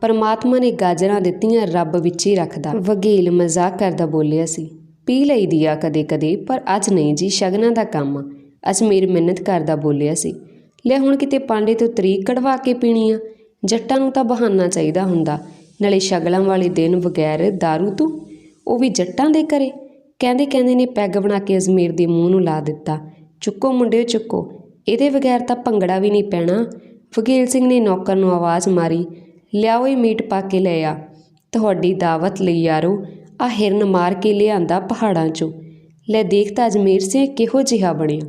Speaker 1: ਪਰਮਾਤਮਾ ਨੇ ਗਾਜਰਾਂ ਦਿੱਤੀਆਂ ਰੱਬ ਵਿੱਚ ਹੀ ਰੱਖਦਾ ਵਗੀਲ ਮਜ਼ਾਕ ਕਰਦਾ ਬੋਲਿਆ ਸੀ ਪੀ ਲਈਦੀ ਆ ਕਦੇ ਕਦੇ ਪਰ ਅੱਜ ਨਹੀਂ ਜੀ ਸ਼ਗਨਾਂ ਦਾ ਕੰਮ ਆ ਅਜਮੇਰ ਮਿਹਨਤ ਕਰਦਾ ਬੋਲਿਆ ਸੀ ਲੈ ਹੁਣ ਕਿਤੇ ਪਾਂਡੇ ਤੋਂ ਤਰੀਕ ਕਢਵਾ ਕੇ ਪੀਣੀ ਆ ਜੱਟਾਂ ਨੂੰ ਤਾਂ ਬਹਾਨਾ ਚਾਹੀਦਾ ਹੁੰਦਾ ਨਾਲੇ ਸ਼ਗਲਾਂ ਵਾਲੇ ਦਿਨ ਬਗੈਰ दारू ਤੂੰ ਉਹ ਵੀ ਜੱਟਾਂ ਦੇ ਕਰੇ ਕਹਿੰਦੇ ਕਹਿੰਦੇ ਨੇ ਪੈਗ ਬਣਾ ਕੇ ਅਜ਼ਮੀਰ ਦੇ ਮੂੰਹ ਨੂੰ ਲਾ ਦਿੱਤਾ। ਚੁੱਕੋ ਮੁੰਡਿਓ, ਚੁੱਕੋ। ਇਹਦੇ ਬਗੈਰ ਤਾਂ ਭੰਗੜਾ ਵੀ ਨਹੀਂ ਪੈਣਾ। ਵਕੀਲ ਸਿੰਘ ਨੇ ਨੌਕਰ ਨੂੰ ਆਵਾਜ਼ ਮਾਰੀ, ਲਿਆਓ ਇਹ ਮੀਟ ਪਾ ਕੇ ਲੈ ਆ। ਤੁਹਾਡੀ ਦਾਵਤ ਲਈ ਯਾਰੋ ਆ ਹਿਰਨ ਮਾਰ ਕੇ ਲਿਆਂਦਾ ਪਹਾੜਾਂ 'ਚੋਂ। ਲੈ ਦੇਖ ਤਾਂ ਅਜਮੀਰ ਸਿੰਘ ਕਿਹੋ ਜਿਹਾ ਬਣਿਆ।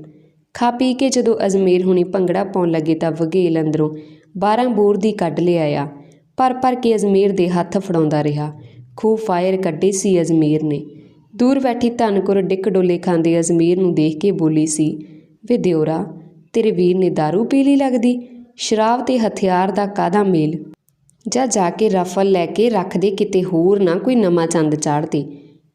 Speaker 1: ਖਾ ਪੀ ਕੇ ਜਦੋਂ ਅਜ਼ਮੀਰ ਹੁਣੀ ਭੰਗੜਾ ਪਾਉਣ ਲੱਗੇ ਤਾਂ ਵਗੇਲ ਅੰਦਰੋਂ 12 ਬੋਰ ਦੀ ਕੱਢ ਲਿਆਇਆ ਪਰ ਪਰ ਕੇ ਅਜ਼ਮੀਰ ਦੇ ਹੱਥ ਫੜਾਉਂਦਾ ਰਿਹਾ। ਖੂਬ ਫਾਇਰ ਕੱਢੇ ਸੀ ਅਜ਼ਮੀਰ ਨੇ। ਦੂਰ ਬੈਠੀ ਧਨਕੁਰ ਡਿੱਕ ਡੋਲੇ ਖਾਂਦੇ ਅਜ਼ਮੀਰ ਨੂੰ ਦੇਖ ਕੇ ਬੋਲੀ ਸੀ, ਵੇ ਦਿਓਰਾ, ਤੇਰੇ ਵੀਰ ਨੇ दारू ਪੀ ਲਈ ਲੱਗਦੀ, ਸ਼ਰਾਬ ਤੇ ਹਥਿਆਰ ਦਾ ਕਾਦਾ ਮੇਲ? ਜਾ ਜਾ ਕੇ ਰਫਲ ਲੈ ਕੇ ਰੱਖ ਦੇ ਕਿਤੇ ਹੋਰ ਨਾ ਕੋਈ ਨਵਾਂ ਚੰਦ ਚਾੜ ਚਾੜਦੇ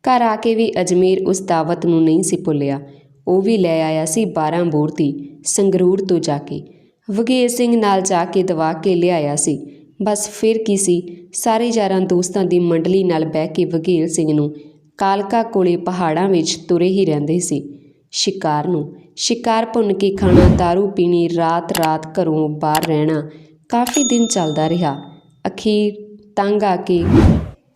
Speaker 1: ਘਰ ਆ ਕੇ ਵੀ ਅਜਮੀਰ ਉਸ ਦਾਵਤ ਨੂੰ ਨਹੀਂ ਸੀ ਭੁੱਲਿਆ। ਉਹ ਵੀ ਲੈ ਆਇਆ ਸੀ 12 ਬੋਰਤੀ ਸੰਗਰੂਰ ਤੋਂ ਜਾ ਕੇ। ਵਗੇਰ ਸਿੰਘ ਨਾਲ ਜਾ ਕੇ ਦਵਾ ਕੇ ਲਿਆਇਆ ਸੀ। ਬਸ ਫਿਰ ਕੀ ਸੀ? ਸਾਰੇ ਯਾਰਾਂ ਦੋਸਤਾਂ ਦੀ ਮੰਡਲੀ ਨਾਲ ਬਹਿ ਕੇ ਵਗੇਲ ਸਿੰਘ ਨੂੰ ਕਾਲਕਾ ਕੋਲੇ ਪਹਾੜਾਂ ਵਿੱਚ ਤੁਰੇ ਹੀ ਰਹਿੰਦੇ ਸੀ। ਸ਼ਿਕਾਰ ਨੂੰ, ਸ਼ਿਕਾਰ ਭੁੰਨ ਕੇ ਖਾਣਾ दारू ਪੀਣੀ, ਰਾਤ ਰਾਤ ਘਰੋਂ ਬਾਹਰ ਰਹਿਣਾ, ਕਾਫੀ ਦਿਨ ਚੱਲਦਾ ਰਿਹਾ। ਅਖੀਰ ਤੰਗ ਆ ਕੇ,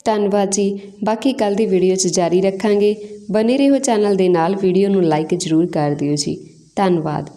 Speaker 1: ਧੰਨਵਾਦ ਜੀ, ਬਾਕੀ ਕੱਲ ਦੀ ਵੀਡੀਓ 'ਚ ਜਾਰੀ ਰੱਖਾਂਗੇ। ਬਨੇ ਰਹੋ ਚੈਨਲ ਦੇ ਨਾਲ, ਵੀਡੀਓ ਨੂੰ ਲਾਈਕ ਜ਼ਰੂਰ ਕਰ ਦਿਓ ਜੀ। ਧੰਨਵਾਦ।